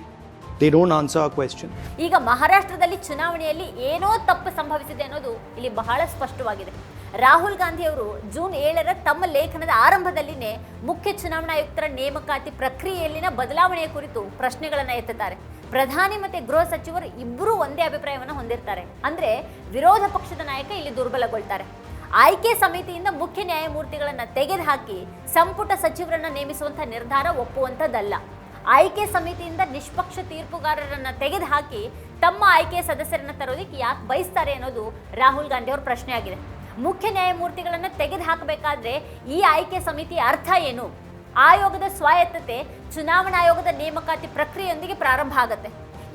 They don't answer a question ಈಗ ಮಹಾರಾಷ್ಟ್ರದಲ್ಲಿ ಚುನಾವಣೆಯಲ್ಲಿ ಏನೋ ತಪ್ಪು ಸಂಭವಿಸಿದೆ ಅನ್ನೋದು ಇಲ್ಲಿ ಬಹಳ ಸ್ಪಷ್ಟವಾಗಿದೆ. ರಾಹುಲ್ ಗಾಂಧಿ ಅವರು ಜೂನ್ ಏಳರ ತಮ್ಮ ಲೇಖನದ ಆರಂಭದಲ್ಲಿನೇ ಮುಖ್ಯ ಚುನಾವಣಾ ಆಯುಕ್ತರ ನೇಮಕಾತಿ ಪ್ರಕ್ರಿಯೆಯಲ್ಲಿನ ಬದಲಾವಣೆಯ ಕುರಿತು ಪ್ರಶ್ನೆಗಳನ್ನ ಎತ್ತುತ್ತಾರೆ. ಪ್ರಧಾನಿ ಮತ್ತೆ ಗೃಹ ಸಚಿವರು ಇಬ್ಬರೂ ಒಂದೇ ಅಭಿಪ್ರಾಯವನ್ನು ಹೊಂದಿರ್ತಾರೆ. ಅಂದ್ರೆ ವಿರೋಧ ಪಕ್ಷದ ನಾಯಕ ಇಲ್ಲಿ ದುರ್ಬಲಗೊಳ್ತಾರೆ. ಆಯ್ಕೆ ಸಮಿತಿಯಿಂದ ಮುಖ್ಯ ನ್ಯಾಯಮೂರ್ತಿಗಳನ್ನ ತೆಗೆದುಹಾಕಿ ಸಂಪುಟ ಸಚಿವರನ್ನ ನೇಮಿಸುವಂತ ನಿರ್ಧಾರ ಒಪ್ಪುವಂತದ್ದಲ್ಲ. ಆಯ್ಕೆ ಸಮಿತಿಯಿಂದ ನಿಷ್ಪಕ್ಷ ತೀರ್ಪುಗಾರರನ್ನು ತೆಗೆದುಹಾಕಿ ತಮ್ಮ ಆಯ್ಕೆ ಸದಸ್ಯರನ್ನು ತರೋದಕ್ಕೆ ಯಾಕೆ ಬಯಸ್ತಾರೆ ಅನ್ನೋದು ರಾಹುಲ್ ಗಾಂಧಿ ಅವ್ರ ಪ್ರಶ್ನೆ ಆಗಿದೆ ಮುಖ್ಯ ನ್ಯಾಯಮೂರ್ತಿಗಳನ್ನು ತೆಗೆದು ಹಾಕಬೇಕಾದ್ರೆ ಈ ಆಯ್ಕೆ ಸಮಿತಿಯ ಅರ್ಥ ಏನು? ಆಯೋಗದ ಸ್ವಾಯತ್ತತೆ, ಚುನಾವಣಾ ಆಯೋಗದ ನೇಮಕಾತಿ ಪ್ರಕ್ರಿಯೆಯೊಂದಿಗೆ ಪ್ರಾರಂಭ ಆಗುತ್ತೆ.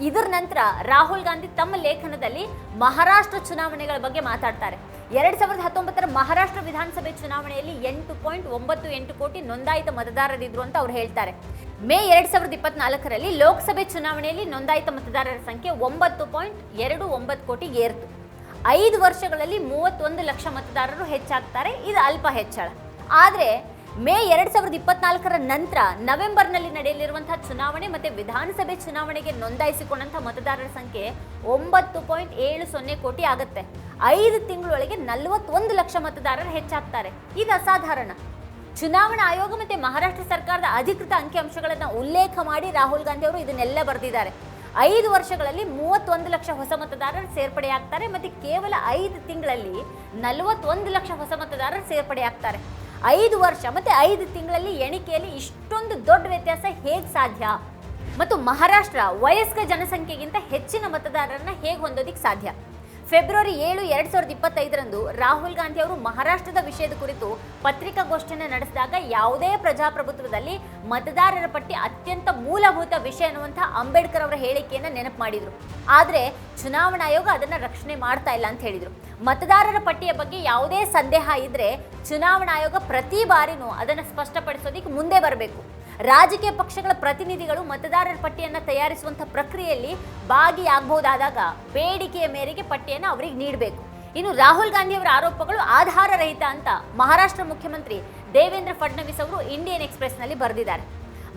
ಇದರ ನಂತರ ರಾಹುಲ್ ಗಾಂಧಿ ತಮ್ಮ ಲೇಖನದಲ್ಲಿ ಮಹಾರಾಷ್ಟ್ರ ಚುನಾವಣೆಗಳ ಬಗ್ಗೆ ಮಾತಾಡ್ತಾರೆ. ಎರಡ್ ಸಾವಿರದ ಹತ್ತೊಂಬತ್ತರ ಮಹಾರಾಷ್ಟ್ರ ವಿಧಾನಸಭೆ ಚುನಾವಣೆಯಲ್ಲಿ ಎಂಟು ಪಾಯಿಂಟ್ ಒಂಬತ್ತು ಎಂಟು ಕೋಟಿ ನೋಂದಾಯಿತ ಮತದಾರರಿದ್ರು ಅಂತ ಅವ್ರು ಹೇಳ್ತಾರೆ. ಮೇ ಎರಡು ಸಾವಿರದ ಇಪ್ಪತ್ನಾಲ್ಕರಲ್ಲಿ ಲೋಕಸಭೆ ಚುನಾವಣೆಯಲ್ಲಿ ನೋಂದಾಯಿತ ಮತದಾರರ ಸಂಖ್ಯೆ ಒಂಬತ್ತು ಪಾಯಿಂಟ್ ಎರಡು ಒಂಬತ್ತು ಕೋಟಿ ಏರ್ತು. ಐದು ವರ್ಷಗಳಲ್ಲಿ ಮೂವತ್ತೊಂದು ಲಕ್ಷ ಮತದಾರರು ಹೆಚ್ಚಾಗ್ತಾರೆ, ಇದು ಅಲ್ಪ ಹೆಚ್ಚಳ. ಆದರೆ ಮೇ ಎರಡು ಸಾವಿರದ ಇಪ್ಪತ್ನಾಲ್ಕರ ನಂತರ ನವೆಂಬರ್ನಲ್ಲಿ ನಡೆಯಲಿರುವಂತಹ ಚುನಾವಣೆ ಮತ್ತು ವಿಧಾನಸಭೆ ಚುನಾವಣೆಗೆ ನೋಂದಾಯಿಸಿಕೊಂಡಂತಹ ಮತದಾರರ ಸಂಖ್ಯೆ ಒಂಬತ್ತು ಪಾಯಿಂಟ್ ಏಳು ಸೊನ್ನೆ ಕೋಟಿ ಆಗುತ್ತೆ. ಐದು ತಿಂಗಳೊಳಗೆ ನಲವತ್ತೊಂದು ಲಕ್ಷ ಮತದಾರರು ಹೆಚ್ಚಾಗ್ತಾರೆ. ಇದು ಅಸಾಧಾರಣ. ಚುನಾವಣಾ ಆಯೋಗ ಮತ್ತು ಮಹಾರಾಷ್ಟ್ರ ಸರ್ಕಾರದ ಅಧಿಕೃತ ಅಂಕಿಅಂಶಗಳನ್ನ ಉಲ್ಲೇಖ ಮಾಡಿ ರಾಹುಲ್ ಗಾಂಧಿ ಅವರು ಇದನ್ನೆಲ್ಲ ಬರೆದಿದ್ದಾರೆ. ಐದು ವರ್ಷಗಳಲ್ಲಿ ಮೂವತ್ತೊಂದು ಲಕ್ಷ ಹೊಸ ಮತದಾರರು ಸೇರ್ಪಡೆಯಾಗ್ತಾರೆ ಮತ್ತೆ ಕೇವಲ ಐದು ತಿಂಗಳಲ್ಲಿ ನಲವತ್ತೊಂದು ಲಕ್ಷ ಹೊಸ ಮತದಾರರು ಸೇರ್ಪಡೆಯಾಗ್ತಾರೆ. ಐದು ವರ್ಷ ಮತ್ತೆ ಐದು ತಿಂಗಳಲ್ಲಿ ಎಣಿಕೆಯಲ್ಲಿ ಇಷ್ಟೊಂದು ದೊಡ್ಡ ವ್ಯತ್ಯಾಸ ಹೇಗೆ ಸಾಧ್ಯ? ಮತ್ತು ಮಹಾರಾಷ್ಟ್ರ ವಯಸ್ಕ ಜನಸಂಖ್ಯೆಗಿಂತ ಹೆಚ್ಚಿನ ಮತದಾರರನ್ನ ಹೇಗೆ ಹೊಂದೋದಿಕ್ಕೆ ಸಾಧ್ಯ? ಫೆಬ್ರವರಿ ಏಳು ಎರಡ್ ಸಾವಿರದ ಇಪ್ಪತ್ತೈದರಂದು ರಾಹುಲ್ ಗಾಂಧಿ ಅವರು ಮಹಾರಾಷ್ಟ್ರದ ವಿಷಯದ ಕುರಿತು ಪತ್ರಿಕಾಗೋಷ್ಠಿಯನ್ನು ನಡೆಸಿದಾಗ ಯಾವುದೇ ಪ್ರಜಾಪ್ರಭುತ್ವದಲ್ಲಿ ಮತದಾರರ ಪಟ್ಟಿ ಅತ್ಯಂತ ಮೂಲಭೂತ ವಿಷಯ ಅನ್ನುವಂಥ ಅಂಬೇಡ್ಕರ್ ಅವರ ಹೇಳಿಕೆಯನ್ನು ನೆನಪು ಮಾಡಿದರು. ಆದರೆ ಚುನಾವಣಾ ಆಯೋಗ ಅದನ್ನು ರಕ್ಷಣೆ ಮಾಡ್ತಾ ಇಲ್ಲ ಅಂತ ಹೇಳಿದರು. ಮತದಾರರ ಪಟ್ಟಿಯ ಬಗ್ಗೆ ಯಾವುದೇ ಸಂದೇಹ ಇದ್ದರೆ ಚುನಾವಣಾ ಆಯೋಗ ಪ್ರತಿ ಬಾರಿನೂ ಅದನ್ನು ಸ್ಪಷ್ಟಪಡಿಸೋದಿಕ್ಕೆ ಮುಂದೆ ಬರಬೇಕು. ರಾಜಕೀಯ ಪಕ್ಷಗಳ ಪ್ರತಿನಿಧಿಗಳು ಮತದಾರರ ಪಟ್ಟಿಯನ್ನು ತಯಾರಿಸುವಂಥ ಪ್ರಕ್ರಿಯೆಯಲ್ಲಿ ಭಾಗಿಯಾಗಬಹುದಾದಾಗ ಬೇಡಿಕೆಯ ಮೇರೆಗೆ ಪಟ್ಟಿಯನ್ನು ಅವರಿಗೆ ನೀಡಬೇಕು. ಇನ್ನು ರಾಹುಲ್ ಗಾಂಧಿ ಅವರ ಆರೋಪಗಳು ಆಧಾರರಹಿತ ಅಂತ ಮಹಾರಾಷ್ಟ್ರ ಮುಖ್ಯಮಂತ್ರಿ ದೇವೇಂದ್ರ ಫಡ್ನವೀಸ್ ಅವರು ಇಂಡಿಯನ್ ಎಕ್ಸ್ಪ್ರೆಸ್ನಲ್ಲಿ ಬರೆದಿದ್ದಾರೆ.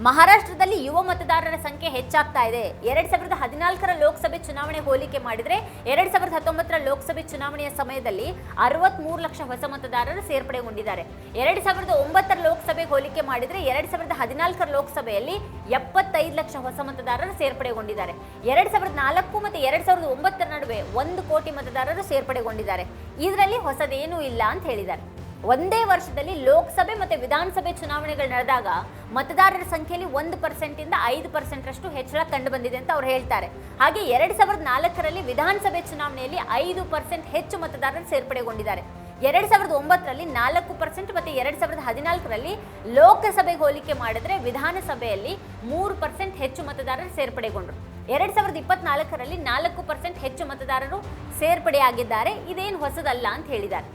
ಮಹಾರಾಷ್ಟ್ರದಲ್ಲಿ ಯುವ ಮತದಾರರ ಸಂಖ್ಯೆ ಹೆಚ್ಚಾಗ್ತಾ ಇದೆ. ಎರಡ್ ಸಾವಿರದ ಹದಿನಾಲ್ಕರ ಲೋಕಸಭೆ ಚುನಾವಣೆ ಹೋಲಿಕೆ ಮಾಡಿದ್ರೆ ಎರಡ್ ಸಾವಿರದ ಹತ್ತೊಂಬತ್ತರ ಲೋಕಸಭೆ ಚುನಾವಣೆಯ ಸಮಯದಲ್ಲಿ ಅರವತ್ಮೂರು ಲಕ್ಷ ಹೊಸ ಮತದಾರರು ಸೇರ್ಪಡೆಗೊಂಡಿದ್ದಾರೆ. ಎರಡ್ ಸಾವಿರದ ಒಂಬತ್ತರ ಲೋಕಸಭೆ ಹೋಲಿಕೆ ಮಾಡಿದ್ರೆ ಎರಡ್ ಸಾವಿರದ ಹದಿನಾಲ್ಕರ ಲೋಕಸಭೆಯಲ್ಲಿ ಎಪ್ಪತ್ತೈದು ಲಕ್ಷ ಹೊಸ ಮತದಾರರು ಸೇರ್ಪಡೆಗೊಂಡಿದ್ದಾರೆ. ಎರಡ್ ಸಾವಿರದ ನಾಲ್ಕು ಮತ್ತು ಎರಡ್ ಸಾವಿರದ ಒಂಬತ್ತರ ನಡುವೆ ಒಂದು ಕೋಟಿ ಮತದಾರರು ಸೇರ್ಪಡೆಗೊಂಡಿದ್ದಾರೆ. ಇದರಲ್ಲಿ ಹೊಸದೇನೂ ಇಲ್ಲ ಅಂತ ಹೇಳಿದ್ದಾರೆ. ಒಂದೇ ವರ್ಷದಲ್ಲಿ ಲೋಕಸಭೆ ಮತ್ತು ವಿಧಾನಸಭೆ ಚುನಾವಣೆಗಳು ನಡೆದಾಗ ಮತದಾರರ ಸಂಖ್ಯೆಯಲ್ಲಿ ಒಂದು ಪರ್ಸೆಂಟಿಂದ ಐದು ಪರ್ಸೆಂಟ್ ಅಷ್ಟು ಹೆಚ್ಚಳ ಕಂಡು ಬಂದಿದೆ ಅಂತ ಅವ್ರು ಹೇಳ್ತಾರೆ. ಹಾಗೆ ಎರಡು ಸಾವಿರದ ನಾಲ್ಕರಲ್ಲಿ ವಿಧಾನಸಭೆ ಚುನಾವಣೆಯಲ್ಲಿ ಐದು ಪರ್ಸೆಂಟ್ ಹೆಚ್ಚು ಮತದಾರರು ಸೇರ್ಪಡೆಗೊಂಡಿದ್ದಾರೆ. ಎರಡು ಸಾವಿರದ ಒಂಬತ್ತರಲ್ಲಿ ನಾಲ್ಕು ಪರ್ಸೆಂಟ್ ಮತ್ತು ಎರಡು ಸಾವಿರದ ಹದಿನಾಲ್ಕರಲ್ಲಿ ಲೋಕಸಭೆಗೆ ಹೋಲಿಕೆ ಮಾಡಿದ್ರೆ ವಿಧಾನಸಭೆಯಲ್ಲಿ ಮೂರು ಪರ್ಸೆಂಟ್ ಹೆಚ್ಚು ಮತದಾರರು ಸೇರ್ಪಡೆಗೊಂಡರು. ಎರಡು ಸಾವಿರದ ಇಪ್ಪತ್ನಾಲ್ಕರಲ್ಲಿ ನಾಲ್ಕು ಪರ್ಸೆಂಟ್ ಹೆಚ್ಚು ಮತದಾರರು ಸೇರ್ಪಡೆಯಾಗಿದ್ದಾರೆ. ಇದೇನು ಹೊಸದಲ್ಲ ಅಂತ ಹೇಳಿದ್ದಾರೆ.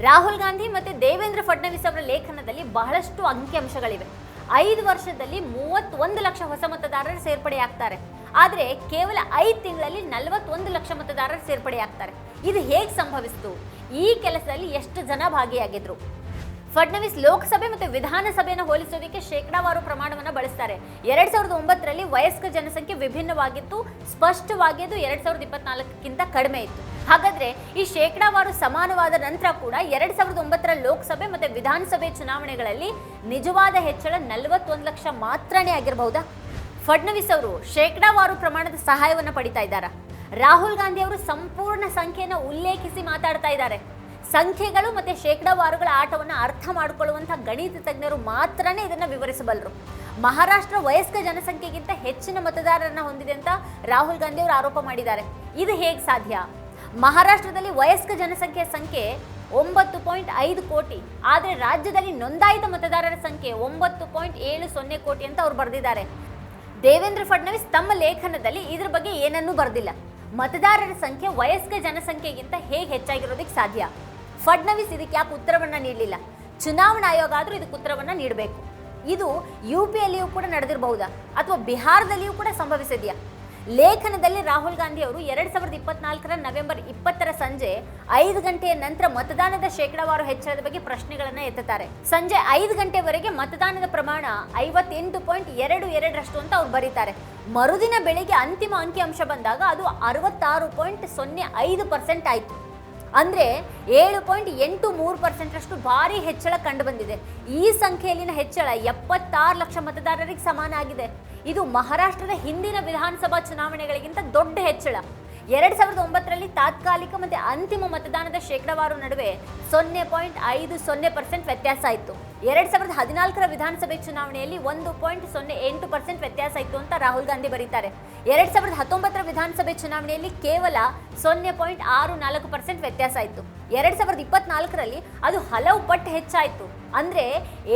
ರಾಹುಲ್ ಗಾಂಧಿ ಮತ್ತು ದೇವೇಂದ್ರ ಫಡ್ನವೀಸ್ ಅವರ ಲೇಖನದಲ್ಲಿ ಬಹಳಷ್ಟು ಅಂಕಿಅಂಶಗಳಿವೆ. ಐದು ವರ್ಷದಲ್ಲಿ ಮೂವತ್ತೊಂದು ಲಕ್ಷ ಹೊಸ ಮತದಾರರು ಸೇರ್ಪಡೆಯಾಗ್ತಾರೆ. ಆದರೆ ಕೇವಲ ಐದು ತಿಂಗಳಲ್ಲಿ ನಲವತ್ತೊಂದು ಲಕ್ಷ ಮತದಾರರು ಸೇರ್ಪಡೆಯಾಗ್ತಾರೆ. ಇದು ಹೇಗೆ ಸಂಭವಿಸಿತು? ಈ ಕೆಲಸದಲ್ಲಿ ಎಷ್ಟು ಜನ ಭಾಗಿಯಾಗಿದ್ರು? ಫಡ್ನವೀಸ್ ಲೋಕಸಭೆ ಮತ್ತು ವಿಧಾನಸಭೆಯನ್ನು ಹೋಲಿಸೋದಕ್ಕೆ ಶೇಕಡಾವಾರು ಪ್ರಮಾಣವನ್ನು ಬಳಸ್ತಾರೆ. ಎರಡ್ ಸಾವಿರದ ಒಂಬತ್ತರಲ್ಲಿ ವಯಸ್ಕ ಜನಸಂಖ್ಯೆ ವಿಭಿನ್ನವಾಗಿತ್ತು. ಸ್ಪಷ್ಟವಾಗಿ ಅದು ಎರಡ್ ಸಾವಿರದ ಇಪ್ಪತ್ನಾಲ್ಕಕ್ಕಿಂತ ಕಡಿಮೆ ಇತ್ತು. ಹಾಗಾದ್ರೆ ಈ ಶೇಕಡಾವಾರು ಸಮಾನವಾದ ನಂತರ ಕೂಡ ಎರಡ್ ಸಾವಿರದ ಒಂಬತ್ತರ ಲೋಕಸಭೆ ಮತ್ತು ವಿಧಾನಸಭೆ ಚುನಾವಣೆಗಳಲ್ಲಿ ನಿಜವಾದ ಹೆಚ್ಚಳ ನಲವತ್ತೊಂದು ಲಕ್ಷ ಮಾತ್ರನೇ ಆಗಿರಬಹುದಾ? ಫಡ್ನವೀಸ್ ಅವರು ಶೇಕಡಾವಾರು ಪ್ರಮಾಣದ ಸಹಾಯವನ್ನು ಪಡಿತಾ ಇದ್ದಾರಾ? ರಾಹುಲ್ ಗಾಂಧಿ ಅವರು ಸಂಪೂರ್ಣ ಸಂಖ್ಯೆಯನ್ನು ಉಲ್ಲೇಖಿಸಿ ಮಾತಾಡ್ತಾ ಇದ್ದಾರೆ. ಸಂಖ್ಯೆಗಳು ಮತ್ತೆ ಶೇಕಡಾವಾರುಗಳ ಆಟವನ್ನು ಅರ್ಥ ಮಾಡಿಕೊಳ್ಳುವಂಥ ಗಣಿತ ತಜ್ಞರು ಮಾತ್ರನೇ ಇದನ್ನು ವಿವರಿಸಬಲ್ಲರು. ಮಹಾರಾಷ್ಟ್ರ ವಯಸ್ಕ ಜನಸಂಖ್ಯೆಗಿಂತ ಹೆಚ್ಚಿನ ಮತದಾರರನ್ನ ಹೊಂದಿದೆ ಅಂತ ರಾಹುಲ್ ಗಾಂಧಿ ಅವರು ಆರೋಪ ಮಾಡಿದ್ದಾರೆ. ಇದು ಹೇಗೆ ಸಾಧ್ಯ? ಮಹಾರಾಷ್ಟ್ರದಲ್ಲಿ ವಯಸ್ಕ ಜನಸಂಖ್ಯೆಯ ಸಂಖ್ಯೆ ಒಂಬತ್ತು ಪಾಯಿಂಟ್ ಐದು ಕೋಟಿ, ಆದರೆ ರಾಜ್ಯದಲ್ಲಿ ನೋಂದಾಯಿತ ಮತದಾರರ ಸಂಖ್ಯೆ ಒಂಬತ್ತು ಪಾಯಿಂಟ್ ಏಳು ಸೊನ್ನೆ ಕೋಟಿ ಅಂತ ಅವ್ರು ಬರೆದಿದ್ದಾರೆ. ದೇವೇಂದ್ರ ಫಡ್ನವೀಸ್ ತಮ್ಮ ಲೇಖನದಲ್ಲಿ ಇದ್ರ ಬಗ್ಗೆ ಏನನ್ನೂ ಬರೆದಿಲ್ಲ. ಮತದಾರರ ಸಂಖ್ಯೆ ವಯಸ್ಕ ಜನಸಂಖ್ಯೆಗಿಂತ ಹೇಗೆ ಹೆಚ್ಚಾಗಿರೋದಕ್ಕೆ ಸಾಧ್ಯ? ಫಡ್ನವೀಸ್ ಇದಕ್ಕೆ ಯಾಕೆ ಉತ್ತರವನ್ನು ನೀಡಲಿಲ್ಲ? ಚುನಾವಣಾ ಆಯೋಗ ಆದರೂ ಇದಕ್ಕೆ ಉತ್ತರವನ್ನು ನೀಡಬೇಕು. ಇದು ಯು ಪಿಯಲ್ಲಿಯೂ ಕೂಡ ನಡೆದಿರಬಹುದಾ? ಅಥವಾ ಬಿಹಾರದಲ್ಲಿಯೂ ಕೂಡ ಸಂಭವಿಸಿದೆಯಾ? ಲೇಖನದಲ್ಲಿ ರಾಹುಲ್ ಗಾಂಧಿ ಅವರು ಎರಡು ಸಾವಿರದ ಇಪ್ಪತ್ನಾಲ್ಕರ ನವೆಂಬರ್ ಇಪ್ಪತ್ತರ ಸಂಜೆ ಐದು ಗಂಟೆಯ ನಂತರ ಮತದಾನದ ಶೇಕಡಾವಾರು ಹೆಚ್ಚಳದ ಬಗ್ಗೆ ಪ್ರಶ್ನೆಗಳನ್ನು ಎತ್ತುತ್ತಾರೆ. ಸಂಜೆ ಐದು ಗಂಟೆವರೆಗೆ ಮತದಾನದ ಪ್ರಮಾಣ ಐವತ್ತೆಂಟು ಪಾಯಿಂಟ್ ಎರಡು ಎರಡರಷ್ಟು ಅಂತ ಅವ್ರು ಬರೀತಾರೆ. ಮರುದಿನ ಬೆಳಿಗ್ಗೆ ಅಂತಿಮ ಅಂಕಿಅಂಶ ಬಂದಾಗ ಅದು ಅರವತ್ತಾರು ಪಾಯಿಂಟ್ ಸೊನ್ನೆ ಐದು ಪರ್ಸೆಂಟ್ ಆಯಿತು. ಅಂದ್ರೆ ಏಳು ಪಾಯಿಂಟ್ ಎಂಟು ಮೂರು ಪರ್ಸೆಂಟರಷ್ಟು ಭಾರಿ ಹೆಚ್ಚಳ ಕಂಡುಬಂದಿದೆ. ಈ ಸಂಖ್ಯೆಯಲ್ಲಿನ ಹೆಚ್ಚಳ ಎಪ್ಪತ್ತಾರು ಲಕ್ಷ ಮತದಾರರಿಗೆ ಸಮಾನ ಆಗಿದೆ. ಇದು ಮಹಾರಾಷ್ಟ್ರದ ಹಿಂದಿನ ವಿಧಾನಸಭಾ ಚುನಾವಣೆಗಳಿಗಿಂತ ದೊಡ್ಡ ಹೆಚ್ಚಳ. ಎರಡ್ ಸಾವಿರದ ಒಂಬತ್ತರಲ್ಲಿ ತಾತ್ಕಾಲಿಕ ಮತ್ತೆ ಅಂತಿಮ ಮತದಾನದ ಶೇಕಡಾವಾರು ನಡುವೆ ಸೊನ್ನೆ ಪಾಯಿಂಟ್ ಐದು ಸೊನ್ನೆ ಪರ್ಸೆಂಟ್ ವ್ಯತ್ಯಾಸ ಇತ್ತು ಎರಡ್ ಸಾವಿರದ ಹದಿನಾಲ್ಕರ ವಿಧಾನಸಭೆ ಚುನಾವಣೆಯಲ್ಲಿ ಒಂದು ಪಾಯಿಂಟ್ ಸೊನ್ನೆ ಎಂಟು ಪರ್ಸೆಂಟ್ ವ್ಯತ್ಯಾಸ ಇತ್ತು ಅಂತ ರಾಹುಲ್ ಗಾಂಧಿ ಬರೀತಾರೆ. ಎರಡ್ ಸಾವಿರದ ಹತ್ತೊಂಬತ್ತರ ವಿಧಾನಸಭೆ ಚುನಾವಣೆಯಲ್ಲಿ ಕೇವಲ ಸೊನ್ನೆ ಪಾಯಿಂಟ್ ಆರು ನಾಲ್ಕು ಪರ್ಸೆಂಟ್ ವ್ಯತ್ಯಾಸ ಇತ್ತು ಎರಡ್ ಸಾವಿರದ ಇಪ್ಪತ್ನಾಲ್ಕರಲ್ಲಿ ಅದು ಹಲವು ಪಟ್ಟು ಹೆಚ್ಚಾಯಿತು. ಅಂದ್ರೆ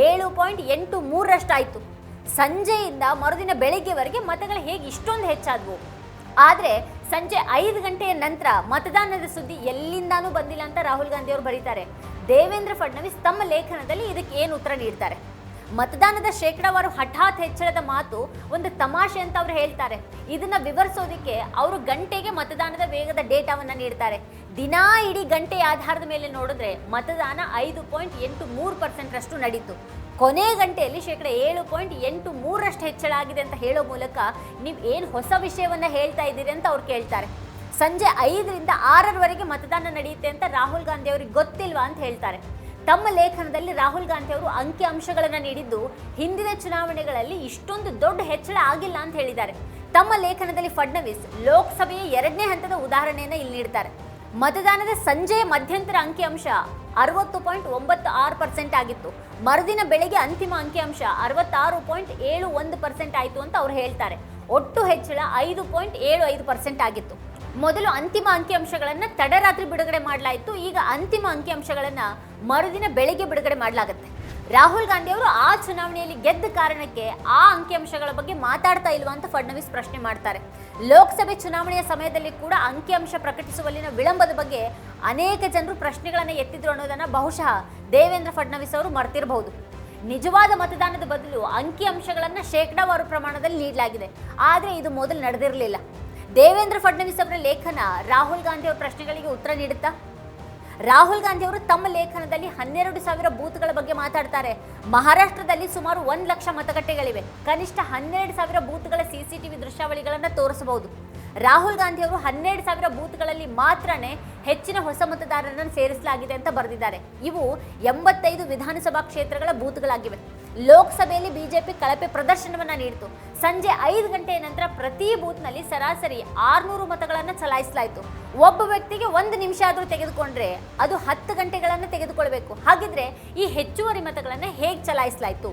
ಏಳು ಪಾಯಿಂಟ್ ಎಂಟು ಮೂರರಷ್ಟಾಯಿತು. ಸಂಜೆಯಿಂದ ಮರುದಿನ ಬೆಳಿಗ್ಗೆವರೆಗೆ ಮತಗಳು ಹೇಗೆ ಇಷ್ಟೊಂದು ಹೆಚ್ಚಾದವು? ಆದರೆ ಸಂಜೆ ಐದು ಗಂಟೆಯ ನಂತರ ಮತದಾನದ ಸುದ್ದಿ ಎಲ್ಲಿಂದಾನೂ ಬಂದಿಲ್ಲ ಅಂತ ರಾಹುಲ್ ಗಾಂಧಿ ಅವರು ಬರೀತಾರೆ. ದೇವೇಂದ್ರ ಫಡ್ನವೀಸ್ ತಮ್ಮ ಲೇಖನದಲ್ಲಿ ಇದಕ್ಕೆ ಏನು ಉತ್ತರ ನೀಡ್ತಾರೆ? ಮತದಾನದ ಶೇಕಡಾವಾರು ಹಠಾತ್ ಹೆಚ್ಚಳದ ಮಾತು ಒಂದು ತಮಾಷೆ ಅಂತ ಅವರು ಹೇಳ್ತಾರೆ. ಇದನ್ನ ವಿವರಿಸೋದಕ್ಕೆ ಅವರು ಗಂಟೆಗೆ ಮತದಾನದ ವೇಗದ ಡೇಟಾವನ್ನ ನೀಡ್ತಾರೆ. ದಿನಾ ಇಡೀ ಗಂಟೆ ಆಧಾರದ ಮೇಲೆ ನೋಡಿದ್ರೆ ಮತದಾನ ಐದು ಪಾಯಿಂಟ್ ಎಂಟು ಮೂರು ಪರ್ಸೆಂಟ್ ಅಷ್ಟು ನಡೀತು. ಕೊನೆ ಗಂಟೆಯಲ್ಲಿ ಶೇಕಡ ಏಳು ಪಾಯಿಂಟ್ ಎಂಟು ಮೂರಷ್ಟು ಹೆಚ್ಚಳ ಆಗಿದೆ ಅಂತ ಹೇಳೋ ಮೂಲಕ ನೀವು ಏನು ಹೊಸ ವಿಷಯವನ್ನು ಹೇಳ್ತಾ ಇದ್ದೀರಿ ಅಂತ ಅವ್ರು ಕೇಳ್ತಾರೆ. ಸಂಜೆ ಐದರಿಂದ ಆರರವರೆಗೆ ಮತದಾನ ನಡೆಯುತ್ತೆ ಅಂತ ರಾಹುಲ್ ಗಾಂಧಿ ಅವರಿಗೆ ಗೊತ್ತಿಲ್ವಾ ಅಂತ ಹೇಳ್ತಾರೆ. ತಮ್ಮ ಲೇಖನದಲ್ಲಿ ರಾಹುಲ್ ಗಾಂಧಿ ಅವರು ಅಂಕಿ ಅಂಶಗಳನ್ನು ನೀಡಿದ್ದು, ಹಿಂದಿನ ಚುನಾವಣೆಗಳಲ್ಲಿ ಇಷ್ಟೊಂದು ದೊಡ್ಡ ಹೆಚ್ಚಳ ಆಗಿಲ್ಲ ಅಂತ ಹೇಳಿದ್ದಾರೆ. ತಮ್ಮ ಲೇಖನದಲ್ಲಿ ಫಡ್ನವೀಸ್ ಲೋಕಸಭೆಯ ಎರಡನೇ ಹಂತದ ಉದಾಹರಣೆಯನ್ನು ಇಲ್ಲಿ ನೀಡ್ತಾರೆ. ಮತದಾನದ ಸಂಜೆಯ ಮಧ್ಯಂತರ ಅಂಕಿಅಂಶ ಅರವತ್ತು ಪಾಯಿಂಟ್ ಒಂಬತ್ತು ಆರು ಪರ್ಸೆಂಟ್ ಆಗಿತ್ತು. ಮರುದಿನ ಬೆಳಿಗ್ಗೆ ಅಂತಿಮ ಅಂಕಿಅಂಶ ಅರವತ್ತಾರು ಪಾಯಿಂಟ್ ಏಳು ಒಂದು ಪರ್ಸೆಂಟ್ ಆಯಿತು ಅಂತ ಅವ್ರು ಹೇಳ್ತಾರೆ. ಒಟ್ಟು ಹೆಚ್ಚಳ ಐದು ಪಾಯಿಂಟ್ ಏಳು ಐದು ಪರ್ಸೆಂಟ್ ಆಗಿತ್ತು. ಮೊದಲು ಅಂತಿಮ ಅಂಕಿಅಂಶಗಳನ್ನು ತಡರಾತ್ರಿ ಬಿಡುಗಡೆ ಮಾಡಲಾಯಿತು. ಈಗ ಅಂತಿಮ ಅಂಕಿಅಂಶಗಳನ್ನು ಮರುದಿನ ಬೆಳಿಗ್ಗೆ ಬಿಡುಗಡೆ ಮಾಡಲಾಗುತ್ತೆ. ರಾಹುಲ್ ಗಾಂಧಿ ಅವರು ಆ ಚುನಾವಣೆಯಲ್ಲಿ ಗೆದ್ದ ಕಾರಣಕ್ಕೆ ಆ ಅಂಕಿಅಂಶಗಳ ಬಗ್ಗೆ ಮಾತಾಡ್ತಾ ಇಲ್ವಾ ಅಂತ ಫಡ್ನವೀಸ್ ಪ್ರಶ್ನೆ ಮಾಡ್ತಾರೆ. ಲೋಕಸಭೆ ಚುನಾವಣೆಯ ಸಮಯದಲ್ಲಿ ಕೂಡ ಅಂಕಿಅಂಶ ಪ್ರಕಟಿಸುವಲ್ಲಿನ ವಿಳಂಬದ ಬಗ್ಗೆ ಅನೇಕ ಜನರು ಪ್ರಶ್ನೆಗಳನ್ನು ಎತ್ತಿದ್ರು ಅನ್ನೋದನ್ನ ಬಹುಶಃ ದೇವೇಂದ್ರ ಫಡ್ನವೀಸ್ ಅವರು ಮರ್ತಿರಬಹುದು. ನಿಜವಾದ ಮತದಾನದ ಬದಲು ಅಂಕಿಅಂಶಗಳನ್ನು ಶೇಕಡಾವಾರು ಪ್ರಮಾಣದಲ್ಲಿ ನೀಡಲಾಗಿದೆ. ಆದರೆ ಇದು ಮೊದಲು ನಡೆದಿರಲಿಲ್ಲ. ದೇವೇಂದ್ರ ಫಡ್ನವೀಸ್ ಅವರ ಲೇಖನ ರಾಹುಲ್ ಗಾಂಧಿ ಅವರ ಪ್ರಶ್ನೆಗಳಿಗೆ ಉತ್ತರ ನೀಡುತ್ತಾ? ರಾಹುಲ್ ಗಾಂಧಿ ಅವರು ತಮ್ಮ ಲೇಖನದಲ್ಲಿ ಹನ್ನೆರಡು ಸಾವಿರ ಬೂತ್ಗಳ ಬಗ್ಗೆ ಮಾತಾಡ್ತಾರೆ. ಮಹಾರಾಷ್ಟ್ರದಲ್ಲಿ ಸುಮಾರು ಒಂದು ಲಕ್ಷ ಮತಗಟ್ಟೆಗಳಿವೆ. ಕನಿಷ್ಠ ಹನ್ನೆರಡು ಸಾವಿರ ಬೂತ್ಗಳ ಸಿಸಿಟಿವಿ ದೃಶ್ಯಾವಳಿಗಳನ್ನು ತೋರಿಸಬಹುದು. ರಾಹುಲ್ ಗಾಂಧಿ ಅವರು ಹನ್ನೆರಡು ಸಾವಿರ ಬೂತ್ಗಳಲ್ಲಿ ಮಾತ್ರನೇ ಹೆಚ್ಚಿನ ಹೊಸ ಮತದಾರರನ್ನು ಸೇರಿಸಲಾಗಿದೆ ಅಂತ ಬರೆದಿದ್ದಾರೆ. ಇವು ಎಂಬತ್ತೈದು ವಿಧಾನಸಭಾ ಕ್ಷೇತ್ರಗಳ ಬೂತ್ಗಳಾಗಿವೆ. ಲೋಕಸಭೆಯಲ್ಲಿ ಬಿಜೆಪಿ ಕಳಪೆ ಪ್ರದರ್ಶನವನ್ನ ನೀಡಿತು. ಸಂಜೆ ಐದು ಗಂಟೆಯ ನಂತರ ಪ್ರತಿ ಬೂತ್ನಲ್ಲಿ ಸರಾಸರಿ ಆರ್ನೂರು ಮತಗಳನ್ನು ಚಲಾಯಿಸಲಾಯಿತು. ಒಬ್ಬ ವ್ಯಕ್ತಿಗೆ ಒಂದು ನಿಮಿಷ ಆದರೂ ತೆಗೆದುಕೊಂಡ್ರೆ ಅದು ಹತ್ತು ಗಂಟೆಗಳನ್ನು ತೆಗೆದುಕೊಳ್ಬೇಕು. ಹಾಗಿದ್ರೆ ಈ ಹೆಚ್ಚುವರಿ ಮತಗಳನ್ನು ಹೇಗೆ ಚಲಾಯಿಸಲಾಯಿತು?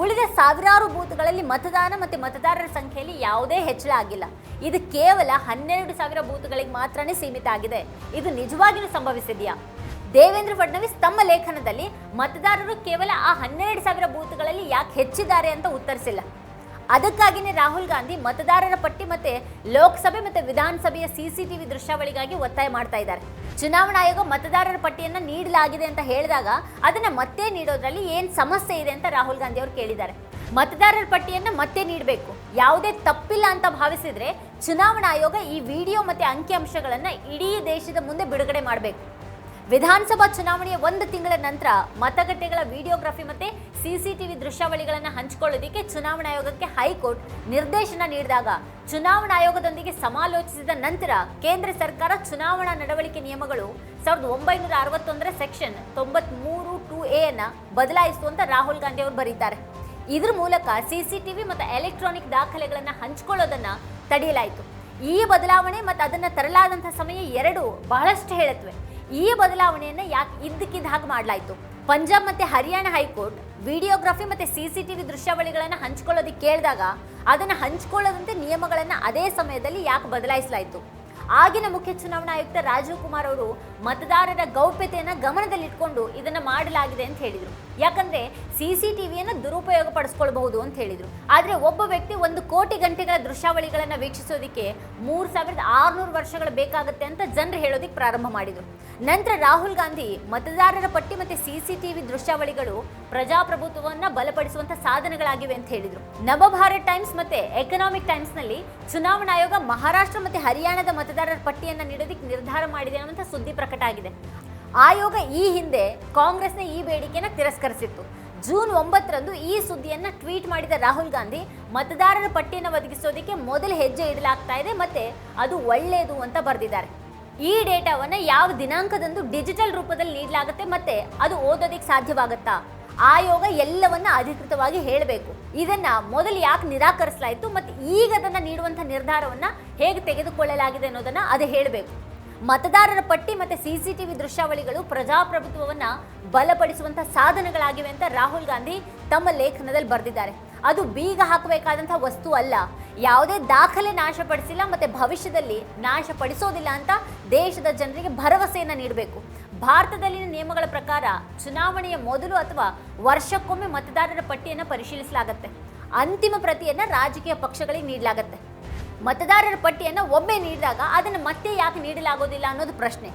ಉಳಿದ ಸಾವಿರಾರು ಬೂತ್ಗಳಲ್ಲಿ ಮತದಾನ ಮತ್ತು ಮತದಾರರ ಸಂಖ್ಯೆಯಲ್ಲಿ ಯಾವುದೇ ಹೆಚ್ಚಳ ಆಗಿಲ್ಲ. ಇದು ಕೇವಲ ಹನ್ನೆರಡು ಸಾವಿರ ಬೂತ್ಗಳಿಗೆ ಮಾತ್ರನೇ ಸೀಮಿತ ಆಗಿದೆ. ಇದು ನಿಜವಾಗಿಯೂ ಸಂಭವಿಸಿದೆಯಾ? ದೇವೇಂದ್ರ ಫಡ್ನವೀಸ್ ತಮ್ಮ ಲೇಖನದಲ್ಲಿ ಮತದಾರರು ಕೇವಲ ಆ ಹನ್ನೆರಡು ಸಾವಿರ ಬೂತ್ಗಳಲ್ಲಿ ಯಾಕೆ ಹೆಚ್ಚಿದ್ದಾರೆ ಅಂತ ಉತ್ತರಿಸಿಲ್ಲ. ಅದಕ್ಕಾಗಿಯೇ ರಾಹುಲ್ ಗಾಂಧಿ ಮತದಾರರ ಪಟ್ಟಿ ಮತ್ತೆ ಲೋಕಸಭೆ ಮತ್ತೆ ವಿಧಾನಸಭೆಯ ಸಿಸಿಟಿವಿ ದೃಶ್ಯಾವಳಿಗಾಗಿ ಒತ್ತಾಯ ಮಾಡ್ತಾ ಇದ್ದಾರೆ. ಚುನಾವಣಾ ಆಯೋಗ ಮತದಾರರ ಪಟ್ಟಿಯನ್ನ ನೀಡಲಾಗಿದೆ ಅಂತ ಹೇಳಿದಾಗ ಅದನ್ನ ಮತ್ತೆ ನೀಡೋದ್ರಲ್ಲಿ ಏನ್ ಸಮಸ್ಯೆ ಇದೆ ಅಂತ ರಾಹುಲ್ ಗಾಂಧಿ ಅವರು ಕೇಳಿದ್ದಾರೆ. ಮತದಾರರ ಪಟ್ಟಿಯನ್ನು ಮತ್ತೆ ನೀಡಬೇಕು. ಯಾವುದೇ ತಪ್ಪಿಲ್ಲ ಅಂತ ಭಾವಿಸಿದ್ರೆ ಚುನಾವಣಾ ಆಯೋಗ ಈ ವಿಡಿಯೋ ಮತ್ತೆ ಅಂಕಿಅಂಶಗಳನ್ನ ಇಡೀ ದೇಶದ ಮುಂದೆ ಬಿಡುಗಡೆ ಮಾಡಬೇಕು. ವಿಧಾನಸಭಾ ಚುನಾವಣೆಯ ಒಂದು ತಿಂಗಳ ನಂತರ ಮತಗಟ್ಟೆಗಳ ವಿಡಿಯೋಗ್ರಫಿ ಮತ್ತೆ ಸಿಸಿಟಿವಿ ದೃಶ್ಯಾವಳಿಗಳನ್ನು ಹಂಚಿಕೊಳ್ಳೋದಕ್ಕೆ ಚುನಾವಣಾ ಆಯೋಗಕ್ಕೆ ಹೈಕೋರ್ಟ್ ನಿರ್ದೇಶನ ನೀಡಿದಾಗ ಚುನಾವಣಾ ಆಯೋಗದೊಂದಿಗೆ ಸಮಾಲೋಚಿಸಿದ ನಂತರ ಕೇಂದ್ರ ಸರ್ಕಾರ ಚುನಾವಣಾ ನಡವಳಿಕೆ ನಿಯಮಗಳು ಸಾವಿರದ ಒಂಬೈನೂರ ಅರವತ್ತೊಂದರ ಸೆಕ್ಷನ್ ತೊಂಬತ್ಮೂರು ಟು ಎ ಅನ್ನ ಬದಲಾಯಿಸು ಅಂತ ರಾಹುಲ್ ಗಾಂಧಿ ಅವರು ಬರೀತಾರೆ. ಇದ್ರ ಮೂಲಕ ಸಿಸಿಟಿವಿ ಮತ್ತು ಎಲೆಕ್ಟ್ರಾನಿಕ್ ದಾಖಲೆಗಳನ್ನು ಹಂಚಿಕೊಳ್ಳೋದನ್ನ ತಡೆಯಲಾಯಿತು. ಈ ಬದಲಾವಣೆ ಮತ್ತು ಅದನ್ನು ತರಲಾದಂಥ ಸಮಯ ಎರಡು ಬಹಳಷ್ಟು ಹೇಳುತ್ತವೆ. ಈ ಬದಲಾವಣೆಯನ್ನು ಯಾಕೆ ಇದ್ದಕ್ಕಿದ್ದ ಹಾಗೆ ಮಾಡಲಾಯಿತು? ಪಂಜಾಬ್ ಮತ್ತು ಹರಿಯಾಣ ಹೈಕೋರ್ಟ್ ವಿಡಿಯೋಗ್ರಫಿ ಮತ್ತು ಸಿ ಸಿ ಟಿ ವಿ ದೃಶ್ಯಾವಳಿಗಳನ್ನು ಹಂಚ್ಕೊಳ್ಳೋದಕ್ಕೆ ಕೇಳಿದಾಗ ಅದನ್ನು ಹಂಚ್ಕೊಳ್ಳೋದಂತೆ ನಿಯಮಗಳನ್ನು ಅದೇ ಸಮಯದಲ್ಲಿ ಯಾಕೆ ಬದಲಾಯಿಸಲಾಯಿತು? ಆಗಿನ ಮುಖ್ಯ ಚುನಾವಣಾ ಆಯುಕ್ತ ರಾಜೀವ್ ಕುಮಾರ್ ಅವರು ಮತದಾರರ ಗೌಪ್ಯತೆಯನ್ನು ಗಮನದಲ್ಲಿಟ್ಕೊಂಡು ಇದನ್ನು ಮಾಡಲಾಗಿದೆ ಅಂತ ಹೇಳಿದರು. ಯಾಕಂದ್ರೆ ಸಿ ಸಿ ಟಿವಿಯನ್ನು ದುರುಪಯೋಗ ಪಡಿಸ್ಕೊಳ್ಬಹುದು ಅಂತ ಹೇಳಿದರು. ಆದರೆ ಒಬ್ಬ ವ್ಯಕ್ತಿ ಒಂದು ಕೋಟಿ ಗಂಟೆಗಳ ದೃಶ್ಯಾವಳಿಗಳನ್ನು ವೀಕ್ಷಿಸೋದಕ್ಕೆ ಮೂರು ಸಾವಿರದ ಆರುನೂರು ವರ್ಷಗಳು ಬೇಕಾಗುತ್ತೆ ಅಂತ ಜನರು ಹೇಳೋದಕ್ಕೆ ಪ್ರಾರಂಭ ಮಾಡಿದರು. ನಂತರ ರಾಹುಲ್ ಗಾಂಧಿ ಮತದಾರರ ಪಟ್ಟಿ ಮತ್ತು ಸಿ ಸಿ ಟಿವಿ ದೃಶ್ಯಾವಳಿಗಳು ಪ್ರಜಾಪ್ರಭುತ್ವವನ್ನ ಬಲಪಡಿಸುವಂಥ ಸಾಧನಗಳಾಗಿವೆ ಅಂತ ಹೇಳಿದರು. ನವಭಾರತ್ ಟೈಮ್ಸ್ ಮತ್ತೆ ಎಕನಾಮಿಕ್ ಟೈಮ್ಸ್ನಲ್ಲಿ ಚುನಾವಣಾ ಆಯೋಗ ಮಹಾರಾಷ್ಟ್ರ ಮತ್ತು ಹರಿಯಾಣದ ಮತದಾರರ ಪಟ್ಟಿಯನ್ನು ನೀಡೋದಕ್ಕೆ ನಿರ್ಧಾರ ಮಾಡಿದೆ ಅನ್ನುವಂಥ ಸುದ್ದಿ ಪ್ರಕಟ ಆಗಿದೆ. ಆಯೋಗ ಈ ಹಿಂದೆ ಕಾಂಗ್ರೆಸ್ನ ಈ ಬೇಡಿಕೆಯನ್ನು ತಿರಸ್ಕರಿಸಿತ್ತು. ಜೂನ್ ಒಂಬತ್ತರಂದು ಈ ಸುದ್ದಿಯನ್ನ ಟ್ವೀಟ್ ಮಾಡಿದ ರಾಹುಲ್ ಗಾಂಧಿ, ಮತದಾರರ ಪಟ್ಟಿಯನ್ನು ಒದಗಿಸೋದಕ್ಕೆ ಮೊದಲ ಹೆಜ್ಜೆ ಇಡಲಾಗ್ತಾ ಇದೆ ಮತ್ತೆ ಅದು ಒಳ್ಳೆಯದು ಅಂತ ಬರೆದಿದ್ದಾರೆ. ಈ ಡೇಟಾವನ್ನು ಯಾವ ದಿನಾಂಕದಂದು ಡಿಜಿಟಲ್ ರೂಪದಲ್ಲಿ ನೀಡಲಾಗುತ್ತೆ ಮತ್ತೆ ಅದು ಓದೋದಕ್ಕೆ ಸಾಧ್ಯವಾಗುತ್ತಾ? ಆಯೋಗ ಎಲ್ಲವನ್ನ ಅಧಿಕೃತವಾಗಿ ಹೇಳಬೇಕು. ಇದನ್ನ ಮೊದಲು ಯಾಕೆ ನಿರಾಕರಿಸಲಾಯಿತು ಮತ್ತೆ ಈಗ ಅದನ್ನ ನೀಡುವಂಥ ನಿರ್ಧಾರವನ್ನ ಹೇಗೆ ತೆಗೆದುಕೊಳ್ಳಲಾಗಿದೆ ಅನ್ನೋದನ್ನ ಅದು ಹೇಳಬೇಕು. ಮತದಾರರ ಪಟ್ಟಿ ಮತ್ತೆ ಸಿಸಿಟಿವಿ ದೃಶ್ಯಾವಳಿಗಳು ಪ್ರಜಾಪ್ರಭುತ್ವವನ್ನ ಬಲಪಡಿಸುವಂತ ಸಾಧನಗಳಾಗಿವೆ ಅಂತ ರಾಹುಲ್ ಗಾಂಧಿ ತಮ್ಮ ಲೇಖನದಲ್ಲಿ ಬರೆದಿದ್ದಾರೆ. ಅದು ಬೀಗ ಹಾಕಬೇಕಾದಂಥ ವಸ್ತು ಅಲ್ಲ. ಯಾವುದೇ ದಾಖಲೆ ನಾಶಪಡಿಸಿಲ್ಲ ಮತ್ತೆ ಭವಿಷ್ಯದಲ್ಲಿ ನಾಶಪಡಿಸೋದಿಲ್ಲ ಅಂತ ದೇಶದ ಜನರಿಗೆ ಭರವಸೆಯನ್ನು ನೀಡಬೇಕು. ಭಾರತದಲ್ಲಿನ ನಿಯಮಗಳ ಪ್ರಕಾರ ಚುನಾವಣೆಯ ಮೊದಲು ಅಥವಾ ವರ್ಷಕ್ಕೊಮ್ಮೆ ಮತದಾರರ ಪಟ್ಟಿಯನ್ನು ಪರಿಶೀಲಿಸಲಾಗುತ್ತೆ. ಅಂತಿಮ ಪ್ರತಿಯನ್ನು ರಾಜಕೀಯ ಪಕ್ಷಗಳಿಗೆ ನೀಡಲಾಗುತ್ತೆ. ಮತದಾರರ ಪಟ್ಟಿಯನ್ನು ಒಮ್ಮೆ ನೀಡಿದಾಗ ಅದನ್ನು ಮತ್ತೆ ಯಾಕೆ ನೀಡಲಾಗೋದಿಲ್ಲ ಅನ್ನೋದು ಪ್ರಶ್ನೆ.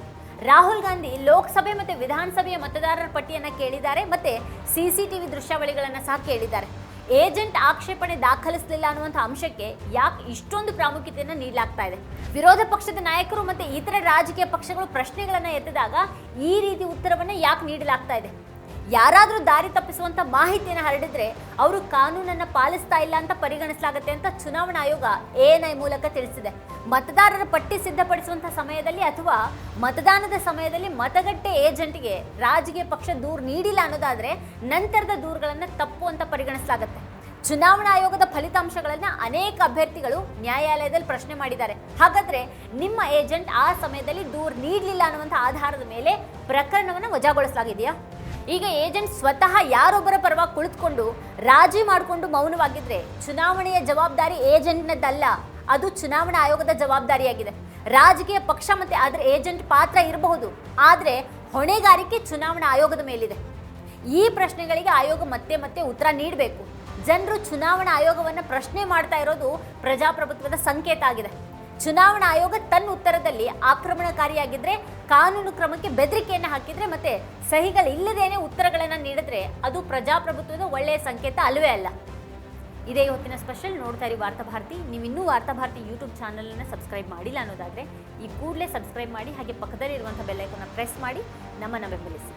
ರಾಹುಲ್ ಗಾಂಧಿ ಲೋಕಸಭೆ ಮತ್ತು ವಿಧಾನಸಭೆಯ ಮತದಾರರ ಪಟ್ಟಿಯನ್ನು ಕೇಳಿದ್ದಾರೆ ಮತ್ತು ಸಿ ಸಿ ಟಿ ವಿ ದೃಶ್ಯಾವಳಿಗಳನ್ನು ಸಹ ಕೇಳಿದ್ದಾರೆ. ಏಜೆಂಟ್ ಆಕ್ಷೇಪಣೆ ದಾಖಲಿಸಲಿಲ್ಲ ಅನ್ನುವಂಥ ಅಂಶಕ್ಕೆ ಯಾಕೆ ಇಷ್ಟೊಂದು ಪ್ರಾಮುಖ್ಯತೆಯನ್ನು ನೀಡಲಾಗ್ತಾ ಇದೆ? ವಿರೋಧ ಪಕ್ಷದ ನಾಯಕರು ಮತ್ತು ಇತರ ರಾಜಕೀಯ ಪಕ್ಷಗಳು ಪ್ರಶ್ನೆಗಳನ್ನು ಎತ್ತಿದಾಗ ಈ ರೀತಿ ಉತ್ತರವನ್ನು ಯಾಕೆ ನೀಡಲಾಗ್ತಾ ಇದೆ? ಯಾರಾದರೂ ದಾರಿ ತಪ್ಪಿಸುವಂಥ ಮಾಹಿತಿಯನ್ನು ಹರಡಿದ್ರೆ ಅವರು ಕಾನೂನನ್ನು ಪಾಲಿಸ್ತಾ ಇಲ್ಲ ಅಂತ ಪರಿಗಣಿಸಲಾಗುತ್ತೆ ಅಂತ ಚುನಾವಣಾ ಆಯೋಗ ಎಎನ್ಐ ಮೂಲಕ ತಿಳಿಸಿದೆ. ಮತದಾರರ ಪಟ್ಟಿ ಸಿದ್ಧಪಡಿಸುವಂಥ ಸಮಯದಲ್ಲಿ ಅಥವಾ ಮತದಾನದ ಸಮಯದಲ್ಲಿ ಮತಗಟ್ಟೆ ಏಜೆಂಟ್ಗೆ ರಾಜಕೀಯ ಪಕ್ಷ ದೂರು ನೀಡಿಲ್ಲ ಅನ್ನೋದಾದರೆ ನಂತರದ ದೂರುಗಳನ್ನು ತಪ್ಪು ಅಂತ ಪರಿಗಣಿಸಲಾಗುತ್ತೆ. ಚುನಾವಣಾ ಆಯೋಗದ ಫಲಿತಾಂಶಗಳನ್ನು ಅನೇಕ ಅಭ್ಯರ್ಥಿಗಳು ನ್ಯಾಯಾಲಯದಲ್ಲಿ ಪ್ರಶ್ನೆ ಮಾಡಿದ್ದಾರೆ. ಹಾಗಾದರೆ ನಿಮ್ಮ ಏಜೆಂಟ್ ಆ ಸಮಯದಲ್ಲಿ ದೂರು ನೀಡಲಿಲ್ಲ ಅನ್ನುವಂಥ ಆಧಾರದ ಮೇಲೆ ಪ್ರಕರಣವನ್ನು ವಜಾಗೊಳಿಸಲಾಗಿದೆಯಾ? ಈಗ ಏಜೆಂಟ್ ಸ್ವತಃ ಯಾರೊಬ್ಬರ ಪರವಾಗಿ ಕುಳಿತುಕೊಂಡು ರಾಜಿ ಮಾಡಿಕೊಂಡು ಮೌನವಾಗಿದ್ರೆ ಚುನಾವಣೆಯ ಜವಾಬ್ದಾರಿ ಏಜೆಂಟ್ನದ್ದಲ್ಲ, ಅದು ಚುನಾವಣಾ ಆಯೋಗದ ಜವಾಬ್ದಾರಿಯಾಗಿದೆ. ರಾಜಕೀಯ ಪಕ್ಷ ಮತ್ತೆ ಅದರ ಏಜೆಂಟ್ ಪಾತ್ರ ಇರಬಹುದು, ಆದರೆ ಹೊಣೆಗಾರಿಕೆ ಚುನಾವಣಾ ಆಯೋಗದ ಮೇಲಿದೆ. ಈ ಪ್ರಶ್ನೆಗಳಿಗೆ ಆಯೋಗ ಮತ್ತೆ ಮತ್ತೆ ಉತ್ತರ ನೀಡಬೇಕು. ಜನರು ಚುನಾವಣಾ ಆಯೋಗವನ್ನು ಪ್ರಶ್ನೆ ಮಾಡ್ತಾ ಇರೋದು ಪ್ರಜಾಪ್ರಭುತ್ವದ ಸಂಕೇತ ಆಗಿದೆ. ಚುನಾವಣಾ ಆಯೋಗ ತನ್ನ ಉತ್ತರದಲ್ಲಿ ಆಕ್ರಮಣಕಾರಿಯಾಗಿದ್ರೆ ಕಾನೂನು ಕ್ರಮಕ್ಕೆ ಬೆದರಿಕೆಯನ್ನು ಹಾಕಿದ್ರೆ ಮತ್ತೆ ಸಹಿಗಳಿಲ್ಲದೇನೆ ಉತ್ತರಗಳನ್ನು ನೀಡಿದ್ರೆ ಅದು ಪ್ರಜಾಪ್ರಭುತ್ವದ ಒಳ್ಳೆಯ ಸಂಕೇತ ಅಲ್ಲವೇ ಅಲ್ಲ. ಇದೇ ಹೊತ್ತಿನ ಸ್ಪೆಷಲ್ ನೋಡ್ತಾ ಇರಿ ವಾರ್ತಾ ಭಾರತಿ. ನೀವು ಇನ್ನೂ ವಾರ್ತಾ ಭಾರತಿ ಯೂಟ್ಯೂಬ್ ಚಾನಲನ್ನು ಸಬ್ಸ್ಕ್ರೈಬ್ ಮಾಡಿಲ್ಲ ಅನ್ನೋದಾದರೆ ಈ ಕೂಡಲೇ ಸಬ್ಸ್ಕ್ರೈಬ್ ಮಾಡಿ ಹಾಗೆ ಪಕ್ಕದಲ್ಲಿರುವಂಥ ಬೆಲ್ಲೈಕನ್ನ ಪ್ರೆಸ್ ಮಾಡಿ ನಮ್ಮನ್ನು ಬೆಂಬಲಿಸಿ.